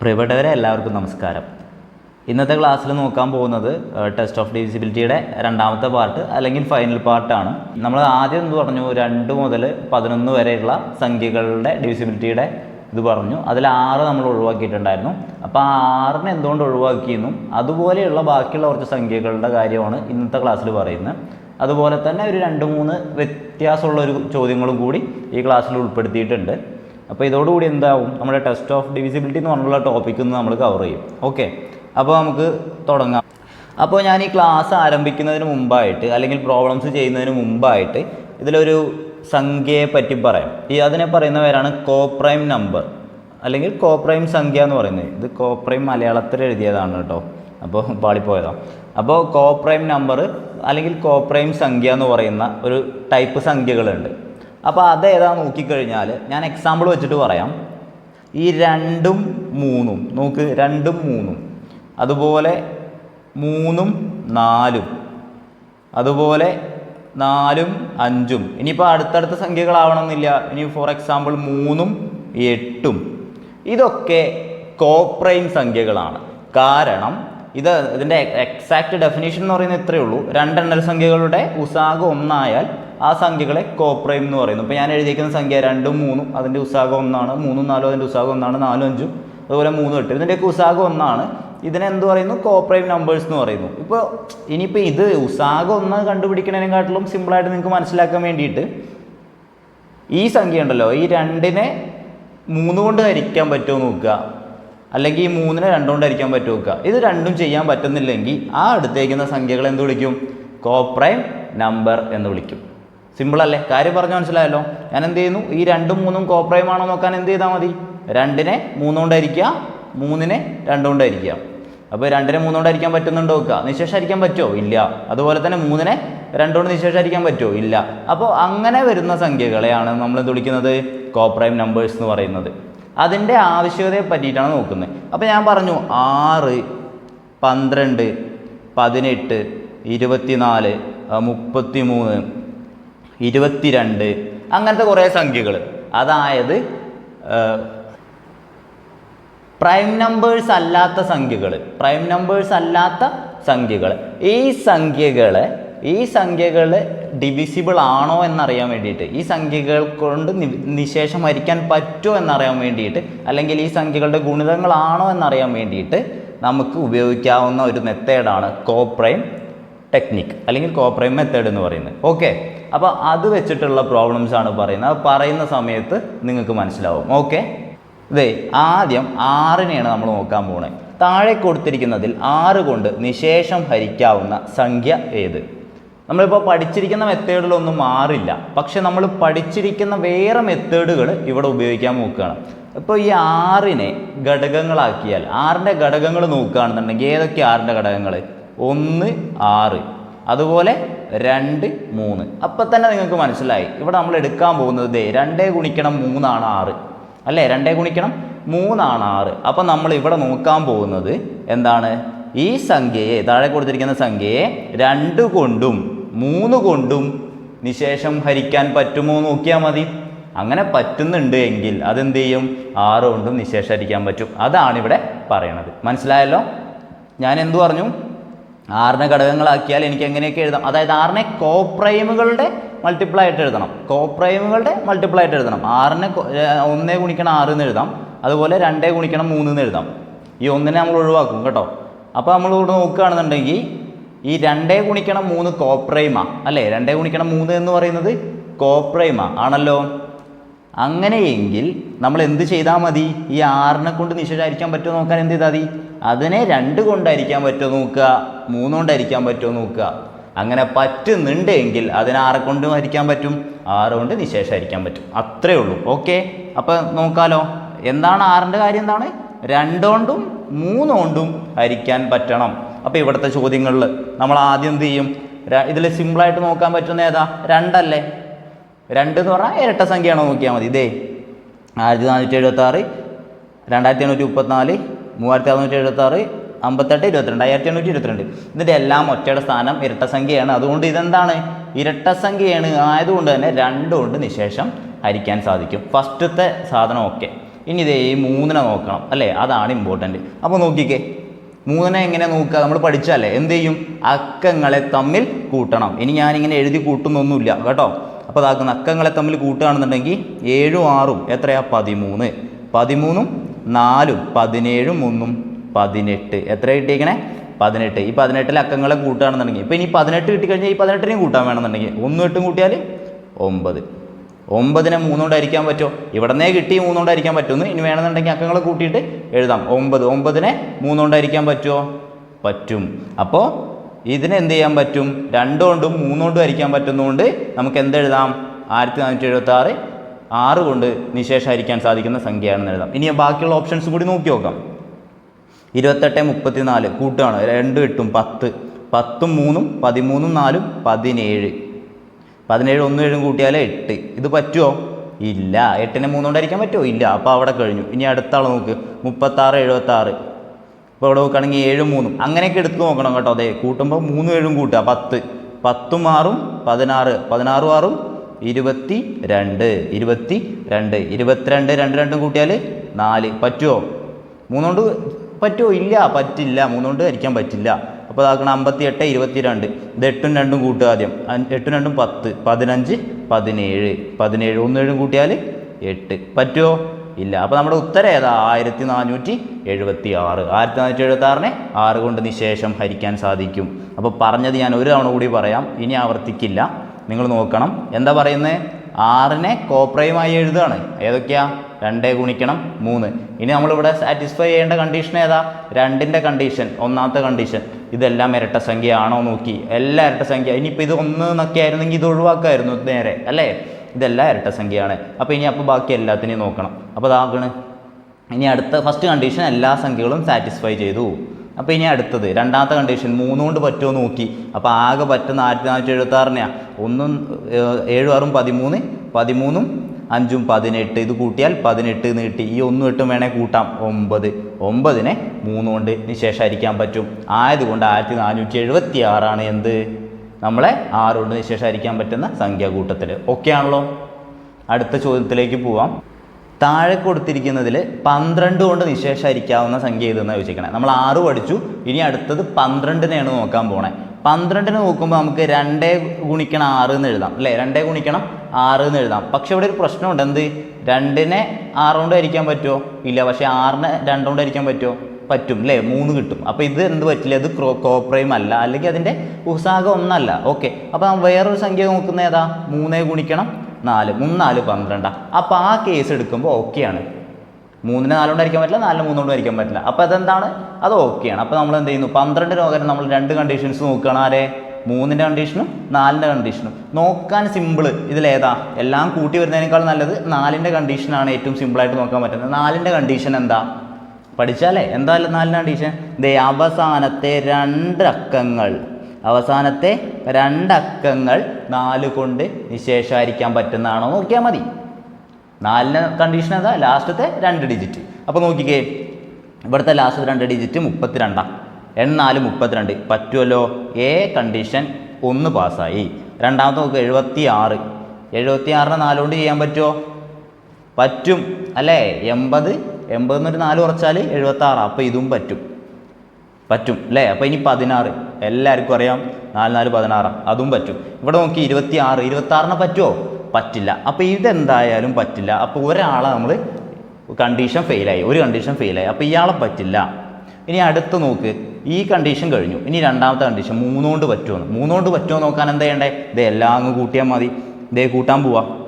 പ്രിയപ്പെട്ടവരെ എല്ലാവർക്കും നമസ്കാരം. ഇന്നത്തെ ക്ലാസ്സിൽ നോക്കാൻ പോകുന്നത് ടെസ്റ്റ് ഓഫ് ഡിവിസിബിലിറ്റിയുടെ രണ്ടാമത്തെ പാർട്ട് അല്ലെങ്കിൽ ഫൈനൽ പാർട്ടാണ് നമ്മൾ ആദ്യം എന്ത് പറഞ്ഞു? രണ്ട് മുതൽ പതിനൊന്ന് വരെയുള്ള സംഖ്യകളുടെ ഡിവിസിബിലിറ്റിയുടെ ഇത് പറഞ്ഞു. അതിൽ ആറ് നമ്മൾ ഒഴിവാക്കിയിട്ടുണ്ടായിരുന്നു. അപ്പോൾ ആ ആറിനെ എന്തുകൊണ്ട് ഒഴിവാക്കിയെന്നും അതുപോലെയുള്ള ബാക്കിയുള്ള കുറച്ച് സംഖ്യകളുടെ കാര്യമാണ് ഇന്നത്തെ ക്ലാസ്സിൽ പറയുന്നത്. അതുപോലെ തന്നെ ഒരു രണ്ട് മൂന്ന് വ്യത്യാസമുള്ള ഒരു ചോദ്യങ്ങളും കൂടി ഈ ക്ലാസ്സിൽ ഉൾപ്പെടുത്തിയിട്ടുണ്ട്. അപ്പോൾ ഇതോടുകൂടി എന്താവും? നമ്മുടെ ടെസ്റ്റ് ഓഫ് ഡിവിസിബിലിറ്റി എന്ന് പറഞ്ഞുള്ള ടോപ്പിക്ക് നമ്മൾ കവർ ചെയ്യും. ഓക്കെ അപ്പോൾ നമുക്ക് തുടങ്ങാം. അപ്പോൾ ഞാൻ ഈ ക്ലാസ് ആരംഭിക്കുന്നതിന് മുമ്പായിട്ട് അല്ലെങ്കിൽ പ്രോബ്ലംസ് ചെയ്യുന്നതിന് മുമ്പായിട്ട് ഇതിലൊരു സംഖ്യയെ പറ്റി പറയാം. ഈ അതിനെ പറയുന്ന പേരാണ് കോപ്രൈം നമ്പർ അല്ലെങ്കിൽ കോപ്രൈം സംഖ്യ എന്ന് പറയുന്നത്. ഇത് കോപ്രൈം മലയാളത്തിൽ എഴുതിയതാണ് കേട്ടോ. അപ്പോൾ പാളിപ്പോയതാണ് അപ്പോൾ കോപ്രൈം നമ്പർ അല്ലെങ്കിൽ കോപ്രൈം സംഖ്യ എന്ന് പറയുന്ന ഒരു ടൈപ്പ് സംഖ്യകളുണ്ട്. അപ്പോൾ അതേതാ നോക്കിക്കഴിഞ്ഞാൽ ഞാൻ എക്സാമ്പിൾ വെച്ചിട്ട് പറയാം. ഈ രണ്ടും മൂന്നും നോക്ക് രണ്ടും മൂന്നും അതുപോലെ മൂന്നും നാലും അതുപോലെ നാലും അഞ്ചും. ഇനിയിപ്പോൾ അടുത്തടുത്ത സംഖ്യകളാവണമെന്നില്ല. ഇനി ഫോർ എക്സാമ്പിൾ മൂന്നും എട്ടും. ഇതൊക്കെ കോപ്രൈം സംഖ്യകളാണ്. കാരണം ഇത് ഇതിന്റെ എക്സാക്ട് ഡെഫിനേഷൻ എന്ന് പറയുന്നത് ഇത്രയേ ഉള്ളൂ. രണ്ടെണ്ണൽ സംഖ്യകളുടെ ഉസാഗം ഒന്നായാൽ ആ സംഖ്യകളെ കോപ്രൈം എന്ന് പറയുന്നു. ഇപ്പോൾ ഞാൻ എഴുതിയിരിക്കുന്ന സംഖ്യ രണ്ടും മൂന്നും അതിന്റെ ഉസാഗം ഒന്നാണ്. മൂന്നും നാലും അതിന്റെ ഉസാഗം ഒന്നാണ്. നാലും അഞ്ചും അതുപോലെ മൂന്നും എട്ട്. ഇതിന്റെയൊക്കെ ഉസാഗം ഒന്നാണ്. ഇതിനെ എന്ത് പറയുന്നു? കോപ്രൈം നമ്പേഴ്സ് എന്ന് പറയുന്നു. ഇപ്പോൾ ഇനിയിപ്പോൾ ഇത് ഉസാഗം ഒന്ന് കണ്ടുപിടിക്കുന്നതിനെക്കാട്ടിലും സിമ്പിളായിട്ട് നിങ്ങൾക്ക് മനസ്സിലാക്കാൻ വേണ്ടിയിട്ട് ഈ സംഖ്യ ഉണ്ടല്ലോ. ഈ രണ്ടിനെ മൂന്ന് കൊണ്ട് ഹരിക്കാൻ പറ്റുമോ നോക്കുക. അല്ലെങ്കിൽ ഈ മൂന്നിനെ രണ്ടുകൊണ്ട് ഹരിക്കാൻ പറ്റുമോ വെക്കുക. ഇത് രണ്ടും ചെയ്യാൻ പറ്റുന്നില്ലെങ്കിൽ ആ അടുത്തേക്കുന്ന സംഖ്യകൾ എന്ത് വിളിക്കും? കോപ്രൈം നമ്പർ എന്ന് വിളിക്കും. സിമ്പിൾ അല്ലേ? കാര്യം പറഞ്ഞു മനസ്സിലായല്ലോ? ഞാൻ എന്ത് ചെയ്യുന്നു? ഈ രണ്ടും മൂന്നും കോപ്രൈം ആണോ നോക്കാൻ എന്ത് ചെയ്താൽ മതി? രണ്ടിനെ മൂന്നുകൊണ്ട് ഹരിക്കുക മൂന്നിനെ രണ്ടുകൊണ്ട് ഹരിക്കുക. അപ്പോൾ രണ്ടിനെ മൂന്നുകൊണ്ട് ഹരിക്കാൻ പറ്റുന്നുണ്ടോ നോക്കുക നിശേഷം ഹരിക്കാൻ പറ്റുമോ? ഇല്ല. അതുപോലെ തന്നെ മൂന്നിനെ രണ്ടുകൊണ്ട് നിശേഷം ഹരിക്കാൻ പറ്റുമോ? ഇല്ല. അപ്പോൾ അങ്ങനെ വരുന്ന സംഖ്യകളെയാണ് നമ്മൾ എന്ത് വിളിക്കുന്നത്? കോപ്രൈം നമ്പേഴ്സ് എന്ന് പറയുന്നത്. അതിന്റെ ആവശ്യകതയെ പറ്റിയിട്ടാണ് നോക്കുന്നത്. അപ്പോൾ ഞാൻ പറഞ്ഞു ആറ് പന്ത്രണ്ട് പതിനെട്ട് ഇരുപത്തിനാല് മുപ്പത്തി മൂന്ന് ഇരുപത്തിരണ്ട് അങ്ങനത്തെ കുറേ സംഖ്യകൾ. അതായത് പ്രൈം നമ്പേഴ്സ് അല്ലാത്ത സംഖ്യകൾ പ്രൈം നമ്പേഴ്സ് അല്ലാത്ത സംഖ്യകൾ. ഈ സംഖ്യകളെ ഈ സംഖ്യകൾ ഡിവിസിബിൾ ആണോ എന്നറിയാൻ വേണ്ടിയിട്ട് ഈ സംഖ്യകൾ കൊണ്ട് നിശേഷം ഹരിക്കാൻ പറ്റുമോ എന്നറിയാൻ വേണ്ടിയിട്ട് അല്ലെങ്കിൽ ഈ സംഖ്യകളുടെ ഗുണിതങ്ങളാണോ എന്നറിയാൻ വേണ്ടിയിട്ട് നമുക്ക് ഉപയോഗിക്കാവുന്ന ഒരു മെത്തേഡാണ് കോപ്രൈം ടെക്നിക് അല്ലെങ്കിൽ കോപ്രൈം മെത്തേഡ് എന്ന് പറയുന്നത്. ഓക്കെ അപ്പോൾ അത് വെച്ചിട്ടുള്ള പ്രോബ്ലംസ് ആണ് പറയുന്നത്. അത് പറയുന്ന സമയത്ത് നിങ്ങൾക്ക് മനസ്സിലാവും. ഓക്കെ ഇതേ ആദ്യം ആറിനെയാണ് നമ്മൾ നോക്കാൻ പോകുന്നത് താഴെ കൊടുത്തിരിക്കുന്നതിൽ ആറ് കൊണ്ട് നിശേഷം ഹരിക്കാവുന്ന സംഖ്യ ഏത്? നമ്മളിപ്പോൾ പഠിച്ചിരിക്കുന്ന മെത്തേഡിലൊന്നും മാറില്ല. പക്ഷെ നമ്മൾ പഠിച്ചിരിക്കുന്ന വേറെ മെത്തേഡുകൾ ഇവിടെ ഉപയോഗിക്കാൻ നോക്കുകയാണ്. ഇപ്പോൾ ഈ ആറിനെ ഘടകങ്ങളാക്കിയാൽ ആറിന്റെ ഘടകങ്ങൾ നോക്കുകയാണെന്നുണ്ടെങ്കിൽ ഏതൊക്കെ ആറിന്റെ ഘടകങ്ങൾ ഒന്ന് ആറ്. അതുപോലെ രണ്ട് മൂന്ന്. അപ്പം തന്നെ നിങ്ങൾക്ക് മനസ്സിലായി. ഇവിടെ നമ്മൾ എടുക്കാൻ പോകുന്നത് ദേ രണ്ടേ ഗുണിക്കണം മൂന്നാണ് ആറ്. അല്ലേ? രണ്ടേ ഗുണിക്കണം മൂന്നാണ് ആറ്. അപ്പം നമ്മൾ ഇവിടെ നോക്കാൻ പോകുന്നത് എന്താണ്? ഈ സംഖ്യയെ താഴെ കൊടുത്തിരിക്കുന്ന സംഖ്യയെ രണ്ട് കൊണ്ടും മൂന്ന് കൊണ്ടും നിശേഷം ഹരിക്കാൻ പറ്റുമോ നോക്കിയാൽ മതി. അങ്ങനെ പറ്റുന്നുണ്ട് എങ്കിൽ അതെന്ത് ചെയ്യും? ആറ് കൊണ്ടും നിശേഷം ഹരിക്കാൻ പറ്റും. അതാണ് ഇവിടെ പറയണത്. മനസ്സിലായല്ലോ? ഞാൻ എന്തു പറഞ്ഞു? ആറിനെ ഘടകങ്ങളാക്കിയാൽ എനിക്ക് എങ്ങനെയൊക്കെ എഴുതാം? അതായത് ആറിനെ കോപ്രൈമുകളുടെ മൾട്ടിപ്ലൈ ആയിട്ട് എഴുതണം. കോപ്രൈമുകളുടെ മൾട്ടിപ്ലൈ ആയിട്ട് എഴുതണം. ആറിനെ ഒന്നേ ഗുണിക്കണം ആറ് എന്ന് എഴുതാം. അതുപോലെ രണ്ടേ ഗുണിക്കണം മൂന്ന് എന്ന് എഴുതാം. ഈ ഒന്നിനെ നമ്മൾ ഒഴിവാക്കും കേട്ടോ. അപ്പോൾ നമ്മൾ ഇവിടെ നോക്കുകയാണെന്നുണ്ടെങ്കിൽ ഈ രണ്ടേ ഗുണിക്കണം മൂന്ന് കോപ്രൈമ അല്ലേ? രണ്ടേ ഗുണിക്കണം മൂന്ന് എന്ന് പറയുന്നത് കോപ്രൈമ ആണല്ലോ. അങ്ങനെയെങ്കിൽ നമ്മൾ എന്ത് ചെയ്താൽ മതി? ഈ ആറിനെ കൊണ്ട് നിശ്ചയിച്ചായിരിക്കാൻ പറ്റുമോ നോക്കാൻ എന്ത് ചെയ്താൽ മതി? അതിനെ രണ്ട് കൊണ്ടായിരിക്കാൻ പറ്റുമോ നോക്കുക. മൂന്ന് കൊണ്ടായിരിക്കാൻ പറ്റുമോ നോക്കുക. അങ്ങനെ പറ്റുന്നുണ്ടെങ്കിൽ അതിനെ ആറ് കൊണ്ട് ഹരിക്കാൻ പറ്റും ആറ് കൊണ്ട് നിശേഷമായിരിക്കാൻ പറ്റും. അത്രേ ഉള്ളൂ. ഓക്കെ? അപ്പോൾ നോക്കാലോ. എന്താണ് ആറിന്റെ കാര്യം എന്താണ്? രണ്ടുകൊണ്ടും മൂന്നുകൊണ്ടും ഹരിക്കാൻ പറ്റണം. അപ്പോൾ ഇവിടുത്തെ ചോദ്യങ്ങളിൽ നമ്മൾ ആദ്യം എന്ത് ചെയ്യും? ഇതിൽ സിമ്പിളായിട്ട് നോക്കാൻ പറ്റുന്ന ഏതാ? രണ്ടല്ലേ? രണ്ട് എന്ന് പറഞ്ഞാൽ ഇരട്ട സംഖ്യയാണോ നോക്കിയാൽ മതി. ഇതേ ആയിരത്തി നാനൂറ്റി എഴുപത്തി ആറ് രണ്ടായിരത്തി എണ്ണൂറ്റി മുപ്പത്തിനാല് മൂവായിരത്തി അറുന്നൂറ്റി എഴുപത്തി ആറ് അമ്പത്തെട്ട് ഇരുപത്തിരണ്ട് ആയിരത്തി എണ്ണൂറ്റി ഇരുപത്തിരണ്ട് ഇതിന്റെ എല്ലാം ഒറ്റയുടെ സ്ഥാനം ഇരട്ട സംഖ്യയാണ്. അതുകൊണ്ട് ഇതെന്താണ്? ഇരട്ട സംഖ്യയാണ്. ആയതുകൊണ്ട് തന്നെ രണ്ടുകൊണ്ട് നിശേഷം ഹരിക്കാൻ സാധിക്കും. ഫസ്റ്റത്തെ സാധനം ഓക്കെ ഇനി ഇതേ മൂന്നിനെ നോക്കണം. അല്ലേ? അതാണ് ഇമ്പോർട്ടന്റ് അപ്പോൾ നോക്കിക്കേ. മൂന്നിനെ എങ്ങനെ നോക്കുക? നമ്മൾ പഠിച്ചല്ലേ എന്ത് ചെയ്യും? അക്കങ്ങളെ തമ്മിൽ കൂട്ടണം. ഇനി ഞാനിങ്ങനെ എഴുതി കൂട്ടുന്നൊന്നുമില്ല കേട്ടോ? അപ്പോൾ അതാക്കുന്ന അക്കങ്ങളെ തമ്മിൽ കൂട്ടുകയാണെന്നുണ്ടെങ്കിൽ ഏഴും ആറും എത്രയാ? പതിമൂന്ന്. പതിമൂന്നും നാലും പതിനേഴും ഒന്നും പതിനെട്ട്. എത്ര കിട്ടിയേക്കണേ? പതിനെട്ട്. ഈ പതിനെട്ടിൽ അക്കങ്ങളെ കൂട്ടുകയാണെന്നുണ്ടെങ്കിൽ ഇപ്പോൾ ഇനി പതിനെട്ട് കിട്ടിക്കഴിഞ്ഞാൽ ഈ പതിനെട്ടിനെയും കൂട്ടാൻ വേണമെന്നുണ്ടെങ്കിൽ ഒന്നും എട്ടും കൂട്ടിയാൽ ഒമ്പത്. ഒമ്പതിനെ മൂന്നുകൊണ്ട് ഹരിക്കാൻ പറ്റുമോ? ഇവിടുന്നേ കിട്ടി മൂന്നുകൊണ്ട് ഹരിക്കാൻ പറ്റുമെന്ന് ഇനി വേണമെന്നുണ്ടെങ്കിൽ അക്കങ്ങൾ കൂട്ടിയിട്ട് എഴുതാം. ഒമ്പത് ഒമ്പതിനെ മൂന്നുകൊണ്ട് ഹരിക്കാൻ പറ്റുമോ? പറ്റും. അപ്പോൾ ഇതിനെ എന്ത് ചെയ്യാൻ പറ്റും? രണ്ടുകൊണ്ടും മൂന്നുകൊണ്ടും ഹരിക്കാൻ പറ്റുന്നതുകൊണ്ട് നമുക്ക് എന്തെഴുതാം ആയിരത്തി നാനൂറ്റി എഴുപത്തി ആറ് ആറ് കൊണ്ട് നിശേഷം ഹരിക്കാൻ സാധിക്കുന്ന സംഖ്യയാണെന്ന് എഴുതാം. ഇനി ബാക്കിയുള്ള ഓപ്ഷൻസ് കൂടി നോക്കി നോക്കാം. ഇരുപത്തെട്ട് മുപ്പത്തിനാല് കൂട്ടുകയാണ് രണ്ടും എട്ടും പത്ത്. പത്തും മൂന്നും പതിമൂന്നും നാലും പതിനേഴ്. പതിനേഴ് ഒന്നും ഏഴും കൂട്ടിയാൽ എട്ട്. ഇത് പറ്റുമോ ഇല്ല. എട്ടിനെ മൂന്നുകൊണ്ടായിരിക്കാൻ പറ്റുമോ ഇല്ല. അപ്പോൾ അവിടെ കഴിഞ്ഞു. ഇനി അടുത്ത ആൾ നോക്ക്. മുപ്പത്താറ് എഴുപത്താറ്. ഇപ്പോൾ ഇവിടെ നോക്കുകയാണെങ്കിൽ ഏഴും മൂന്നും. അങ്ങനെയൊക്കെ എടുത്ത് നോക്കണം കേട്ടോ. അതെ കൂട്ടുമ്പോൾ മൂന്നും ഏഴും കൂട്ടുക. പത്ത്. പത്തും ആറും പതിനാറ്. പതിനാറും ആറും ഇരുപത്തി രണ്ട് ഇരുപത്തി രണ്ട് ഇരുപത്തിരണ്ട് രണ്ട് രണ്ടും കൂട്ടിയാൽ നാല്. പറ്റുമോ മൂന്നുകൊണ്ട് പറ്റുമോ ഇല്ല. പറ്റില്ല. മൂന്നുകൊണ്ട് ഹരിക്കാൻ പറ്റില്ല. അപ്പോൾ അതാക്കണം അമ്പത്തി എട്ട് ഇരുപത്തി രണ്ട് ഇത് എട്ടും രണ്ടും കൂട്ടുക ആദ്യം. എട്ടും രണ്ടും പത്ത്. പതിനഞ്ച് പതിനേഴ്. പതിനേഴ് ഒന്നേഴും കൂട്ടിയാൽ എട്ട്. പറ്റുമോ ഇല്ല. അപ്പോൾ നമ്മുടെ ഉത്തരം ഏതാ? ആയിരത്തി നാനൂറ്റി എഴുപത്തി ആറ് ആയിരത്തി നാനൂറ്റി എഴുപത്തി ആറിനെ ആറ് കൊണ്ട് നിശേഷം ഹരിക്കാൻ സാധിക്കും. അപ്പോൾ പറഞ്ഞത് ഞാൻ ഒരു തവണ കൂടി പറയാം. ഇനി ആവർത്തിക്കില്ല. നിങ്ങൾ നോക്കണം. എന്താ പറയുന്നത് ആറിനെ കോപ്രയുമായി എഴുതുകയാണ്. ഏതൊക്കെയാ? രണ്ടേ ഗുണിക്കണം മൂന്ന്. ഇനി നമ്മളിവിടെ സാറ്റിസ്ഫൈ ചെയ്യേണ്ട കണ്ടീഷൻ ഏതാ? രണ്ടിന്റെ കണ്ടീഷൻ ഒന്നാമത്തെ കണ്ടീഷൻ ഇതെല്ലാം ഇരട്ട സംഖ്യയാണോ നോക്കി. എല്ലാ ഇരട്ട സംഖ്യ. ഇനിയിപ്പോൾ ഇത് ഒന്ന് എന്നൊക്കെ ആയിരുന്നെങ്കിൽ ഇത് ഒഴിവാക്കായിരുന്നു നേരെ അല്ലേ? ഇതെല്ലാം ഇരട്ട സംഖ്യയാണ്. അപ്പോൾ ഇനി അപ്പോൾ ബാക്കി എല്ലാത്തിനെയും നോക്കണം. അപ്പോൾ അതാകണ് ഇനി അടുത്ത ഫസ്റ്റ് കണ്ടീഷൻ എല്ലാ സംഖ്യകളും സാറ്റിസ്ഫൈ ചെയ്തു. അപ്പോൾ ഇനി അടുത്തത് രണ്ടാമത്തെ കണ്ടീഷൻ മൂന്ന് കൊണ്ട് പറ്റുമോ നോക്കി. അപ്പോൾ ആകെ പറ്റുന്ന ആയിരത്തി നാനൂറ്റി എഴുപത്തി ആറിനെയാണ് ഒന്നും ഏഴും ആറും പതിമൂന്ന് പതിമൂന്നും അഞ്ചും പതിനെട്ട്. ഇത് കൂട്ടിയാൽ പതിനെട്ട് നീട്ടി. ഈ ഒന്നും എട്ടും വേണേൽ കൂട്ടാം. ഒമ്പത്. ഒമ്പതിനെ മൂന്ന് കൊണ്ട് നിശേഷം ഹരിക്കാൻ പറ്റും. ആയതുകൊണ്ട് ആയിരത്തി നാനൂറ്റി എഴുപത്തി ആറാണ് എന്ത്? നമ്മളെ ആറ് കൊണ്ട് നിശേഷം ഹരിക്കാൻ പറ്റുന്ന സംഖ്യാകൂട്ടത്തിൽ ഓക്കെ ആണല്ലോ? അടുത്ത ചോദ്യത്തിലേക്ക് പോവാം. താഴെ കൊടുത്തിരിക്കുന്നതിൽ പന്ത്രണ്ട് കൊണ്ട് നിശേഷമായിരിക്കാവുന്ന സംഖ്യ ഏതെന്ന് ചോദിച്ചിരിക്കണേ നമ്മൾ ആറ് പഠിച്ചു. ഇനി അടുത്തത് പന്ത്രണ്ടിനെയാണ് നോക്കാൻ പോണേ. പന്ത്രണ്ടിന് നോക്കുമ്പോൾ നമുക്ക് രണ്ടേ ഗുണിക്കണം ആറ് എന്ന് എഴുതാം അല്ലേ? രണ്ടേ ഗുണിക്കണം ആറ് എന്ന് എഴുതാം. പക്ഷെ ഇവിടെ ഒരു പ്രശ്നമുണ്ട്. എന്ത്? രണ്ടിനെ ആറ് കൊണ്ട് ഹരിക്കാൻ പറ്റുമോ ഇല്ല. പക്ഷേ ആറിനെ രണ്ട് കൊണ്ട് ഹരിക്കാൻ പറ്റുമോ പറ്റും അല്ലേ? മൂന്ന് കിട്ടും. അപ്പോൾ ഇത് എന്ത് പറ്റില്ല? ഇത് ക്രോ കോപ്രയും അല്ല. അല്ലെങ്കിൽ അതിന്റെ ഉത്സാഹം ഒന്നല്ല. ഓക്കെ. അപ്പോൾ വേറൊരു സംഖ്യ നോക്കുന്ന ഏതാ? മൂന്നേ ഗുണിക്കണം നാല്. മൂന്ന് നാല് പന്ത്രണ്ടാ. അപ്പോൾ ആ കേസ് എടുക്കുമ്പോൾ ഓക്കെയാണ് മൂന്നിന് നാലുകൊണ്ട് ഹരിക്കാൻ പറ്റില്ല നാലിന് മൂന്നുകൊണ്ട് ഹരിക്കാൻ പറ്റില്ല. അപ്പോൾ അതെന്താണ്? അത് ഓക്കെയാണ് അപ്പോൾ നമ്മൾ എന്ത് ചെയ്യുന്നു? പന്ത്രണ്ടിന് പകരം നമ്മൾ രണ്ട് കണ്ടീഷൻസ് നോക്കുകയാണ്. ആരെ? മൂന്നിന്റെ കണ്ടീഷനും നാലിന്റെ കണ്ടീഷനും നോക്കാൻ സിമ്പിൾ ഇതിലേതാ എല്ലാം കൂട്ടി വരുന്നതിനേക്കാൾ നല്ലത് നാലിന്റെ കണ്ടീഷനാണ് ഏറ്റവും സിമ്പിളായിട്ട് നോക്കാൻ പറ്റുന്നത്. നാലിന്റെ കണ്ടീഷൻ എന്താ? പഠിച്ചാലേ? എന്താ നാലിന്റെ കണ്ടീഷൻ ദേ അവസാനത്തെ രണ്ട് അക്കങ്ങൾ അവസാനത്തെ രണ്ടക്കങ്ങൾ നാല് കൊണ്ട് നിശേഷമായിരിക്കാൻ പറ്റുന്നതാണോ? നോക്കിയാൽ മതി. നാലിന് കണ്ടീഷൻ ഏതാ? ലാസ്റ്റത്തെ രണ്ട് ഡിജിറ്റ് അപ്പോൾ നോക്കിക്കേ ഇവിടുത്തെ ലാസ്റ്റ് രണ്ട് ഡിജിറ്റ് മുപ്പത്തിരണ്ടാണ് എണ്ണാൽ മുപ്പത്തിരണ്ട്. പറ്റുമല്ലോ എ കണ്ടീഷൻ ഒന്ന് പാസ്സായി. രണ്ടാമത്തെ നോക്കുക എഴുപത്തി ആറ് എഴുപത്തി ആറിന് നാലുകൊണ്ട് ചെയ്യാൻ പറ്റുമോ പറ്റും. അല്ലേ? എൺപത്. എൺപത് എന്നൊരു നാല് കുറച്ചാൽ എഴുപത്തി ആറ് അപ്പോൾ ഇതും പറ്റും. പറ്റും. അല്ലേ? അപ്പോൾ ഇനി പതിനാറ്. എല്ലാവർക്കും അറിയാം. നാല് നാല് പതിനാറ്. അതും പറ്റും. ഇവിടെ നോക്കി ഇരുപത്തി ആറ് ഇരുപത്തി ആറിന് പറ്റുമോ പറ്റില്ല. അപ്പോൾ ഇതെന്തായാലും പറ്റില്ല. അപ്പോൾ ഒരാളെ നമ്മൾ കണ്ടീഷൻ ഫെയിലായി ഒരു കണ്ടീഷൻ ഫെയിലായി അപ്പോൾ ഇയാളെ പറ്റില്ല. ഇനി അടുത്ത് നോക്ക്. ഈ കണ്ടീഷൻ കഴിഞ്ഞു. ഇനി രണ്ടാമത്തെ കണ്ടീഷൻ മൂന്നുകൊണ്ട് പറ്റുമെന്ന് മൂന്നുകൊണ്ട് പറ്റുമോ നോക്കാൻ എന്താ ചെയ്യണ്ടേ? ഇതേ എല്ലാം അങ്ങ് കൂട്ടിയാൽ മതി. ഇതേ കൂട്ടാൻ പോവാ.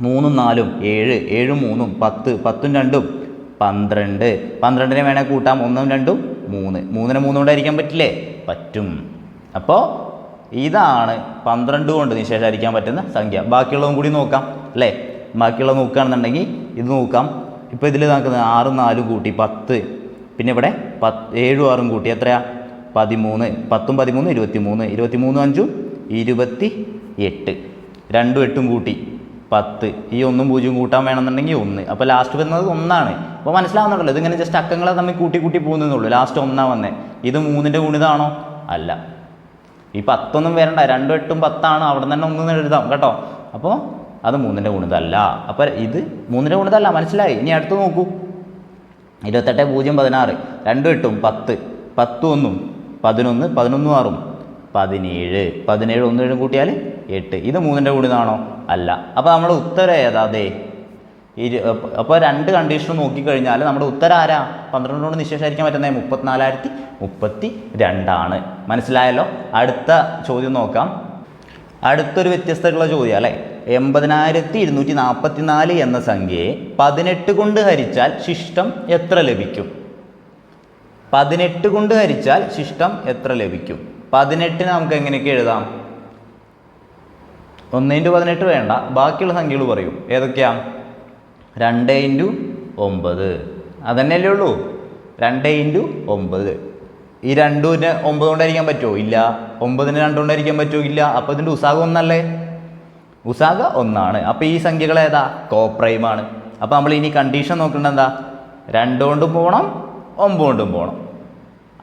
മൂന്നും നാലും ഏഴ്. ഏഴും മൂന്നും പത്ത്. പത്തും രണ്ടും പന്ത്രണ്ട്. പന്ത്രണ്ടിനെ വേണേൽ കൂട്ടാം. ഒന്നും രണ്ടും മൂന്ന്. മൂന്നിന് മൂന്നുകൊണ്ടായിരിക്കാൻ പറ്റില്ലേ? പറ്റും. അപ്പോൾ ഇതാണ് പന്ത്രണ്ട് കൊണ്ട് നിശേഷായിരിക്കാൻ പറ്റുന്ന സംഖ്യ. ബാക്കിയുള്ളതും കൂടി നോക്കാം അല്ലേ? ബാക്കിയുള്ളത് നോക്കുകയാണെന്നുണ്ടെങ്കിൽ ഇത് നോക്കാം. ഇപ്പോൾ ഇതിൽ നമുക്ക് ആറും നാലും കൂട്ടി പത്ത്. പിന്നെ ഇവിടെ പത്ത് ഏഴും ആറും കൂട്ടി എത്രയാ? പതിമൂന്ന്. പത്തും പതിമൂന്ന് ഇരുപത്തി മൂന്ന് ഇരുപത്തി മൂന്നും അഞ്ചും ഇരുപത്തി എട്ട് രണ്ടും എട്ടും കൂട്ടി പത്ത്. ഈ ഒന്നും പൂജ്യം കൂട്ടാൻ വേണമെന്നുണ്ടെങ്കിൽ ഒന്ന്. അപ്പോൾ ലാസ്റ്റ് വരുന്നത് ഒന്നാണ്. അപ്പോൾ മനസ്സിലാവുന്നുണ്ടല്ലോ ഇതിങ്ങനെ ജസ്റ്റ് അക്കങ്ങളെ തമ്മിൽ കൂട്ടി കൂട്ടി പോകുന്നതെന്നുള്ളൂ ലാസ്റ്റ് ഒന്നാ വന്നേ. ഇത് മൂന്നിന്റെ ഗുണിതാണോ? അല്ല. ഈ പത്തൊന്നും വരണ്ട രണ്ടും എട്ടും പത്താണ് അവിടെ തന്നെ ഒന്നും എഴുതാം കേട്ടോ. അപ്പോൾ അത് മൂന്നിന്റെ ഗുണിതമല്ല അപ്പോൾ ഇത് മൂന്നിന്റെ ഗുണിതമല്ല മനസ്സിലായി? ഇനി അടുത്ത് നോക്കൂ. ഇരുപത്തെട്ട് പൂജ്യം പതിനാറ്. രണ്ടും എട്ടും പത്ത്. പത്തും ഒന്നും പതിനൊന്ന് പതിനൊന്നും ആറും പതിനേഴ്. പതിനേഴ് ഒന്നേഴും കൂട്ടിയാൽ എട്ട്. ഇത് മൂന്നിന്റെ ഗുണിതാണോ? അല്ല. അപ്പോൾ നമ്മുടെ ഉത്തരം ഏതാ? അതെ ഇരു അപ്പോൾ രണ്ട് കണ്ടീഷൻ നോക്കിക്കഴിഞ്ഞാൽ നമ്മുടെ ഉത്തരം ആരാ? പന്ത്രണ്ട് കൊണ്ട് നിശേഷമായിരിക്കാൻ പറ്റുന്നത് മുപ്പത്തിനാലായിരത്തി മുപ്പത്തി രണ്ടാണ് മനസ്സിലായല്ലോ? അടുത്ത ചോദ്യം നോക്കാം. അടുത്തൊരു വ്യത്യസ്തമുള്ള ചോദ്യം അല്ലേ? എൺപതിനായിരത്തി ഇരുന്നൂറ്റി നാൽപ്പത്തി നാല് എന്ന സംഖ്യയെ പതിനെട്ട് കൊണ്ട് ഹരിച്ചാൽ ശിഷ്ടം എത്ര ലഭിക്കും? പതിനെട്ട് കൊണ്ട് ഹരിച്ചാൽ ശിഷ്ടം എത്ര ലഭിക്കും? പതിനെട്ടിന് നമുക്ക് എങ്ങനെയൊക്കെ എഴുതാം? ഒന്നിന്റെ പതിനെട്ട് വേണ്ട. ബാക്കിയുള്ള സംഖ്യകൾ പറയും. ഏതൊക്കെയാ? രണ്ട് ഇന്റു ഒമ്പത്. അതന്നെയല്ലേ ഉള്ളൂ? രണ്ട് ഇന്റു ഒമ്പത്. ഈ രണ്ടിന് ഒമ്പത് കൊണ്ടായിരിക്കാൻ പറ്റുമോ? ഇല്ല. ഒമ്പതിന് രണ്ട് കൊണ്ടായിരിക്കാൻ പറ്റുമോ? ഇല്ല. അപ്പോൾ ഇതിന്റെ ഉസാഗ ഒന്നല്ലേ? ഉസാഗ ഒന്നാണ്. അപ്പോൾ ഈ സംഖ്യകൾ ഏതാ? കോപ്രൈമാണ് അപ്പോൾ നമ്മൾ ഇനി കണ്ടീഷൻ നോക്കേണ്ടത് എന്താ? രണ്ട് കൊണ്ടും പോകണം ഒമ്പത് കൊണ്ടും പോകണം.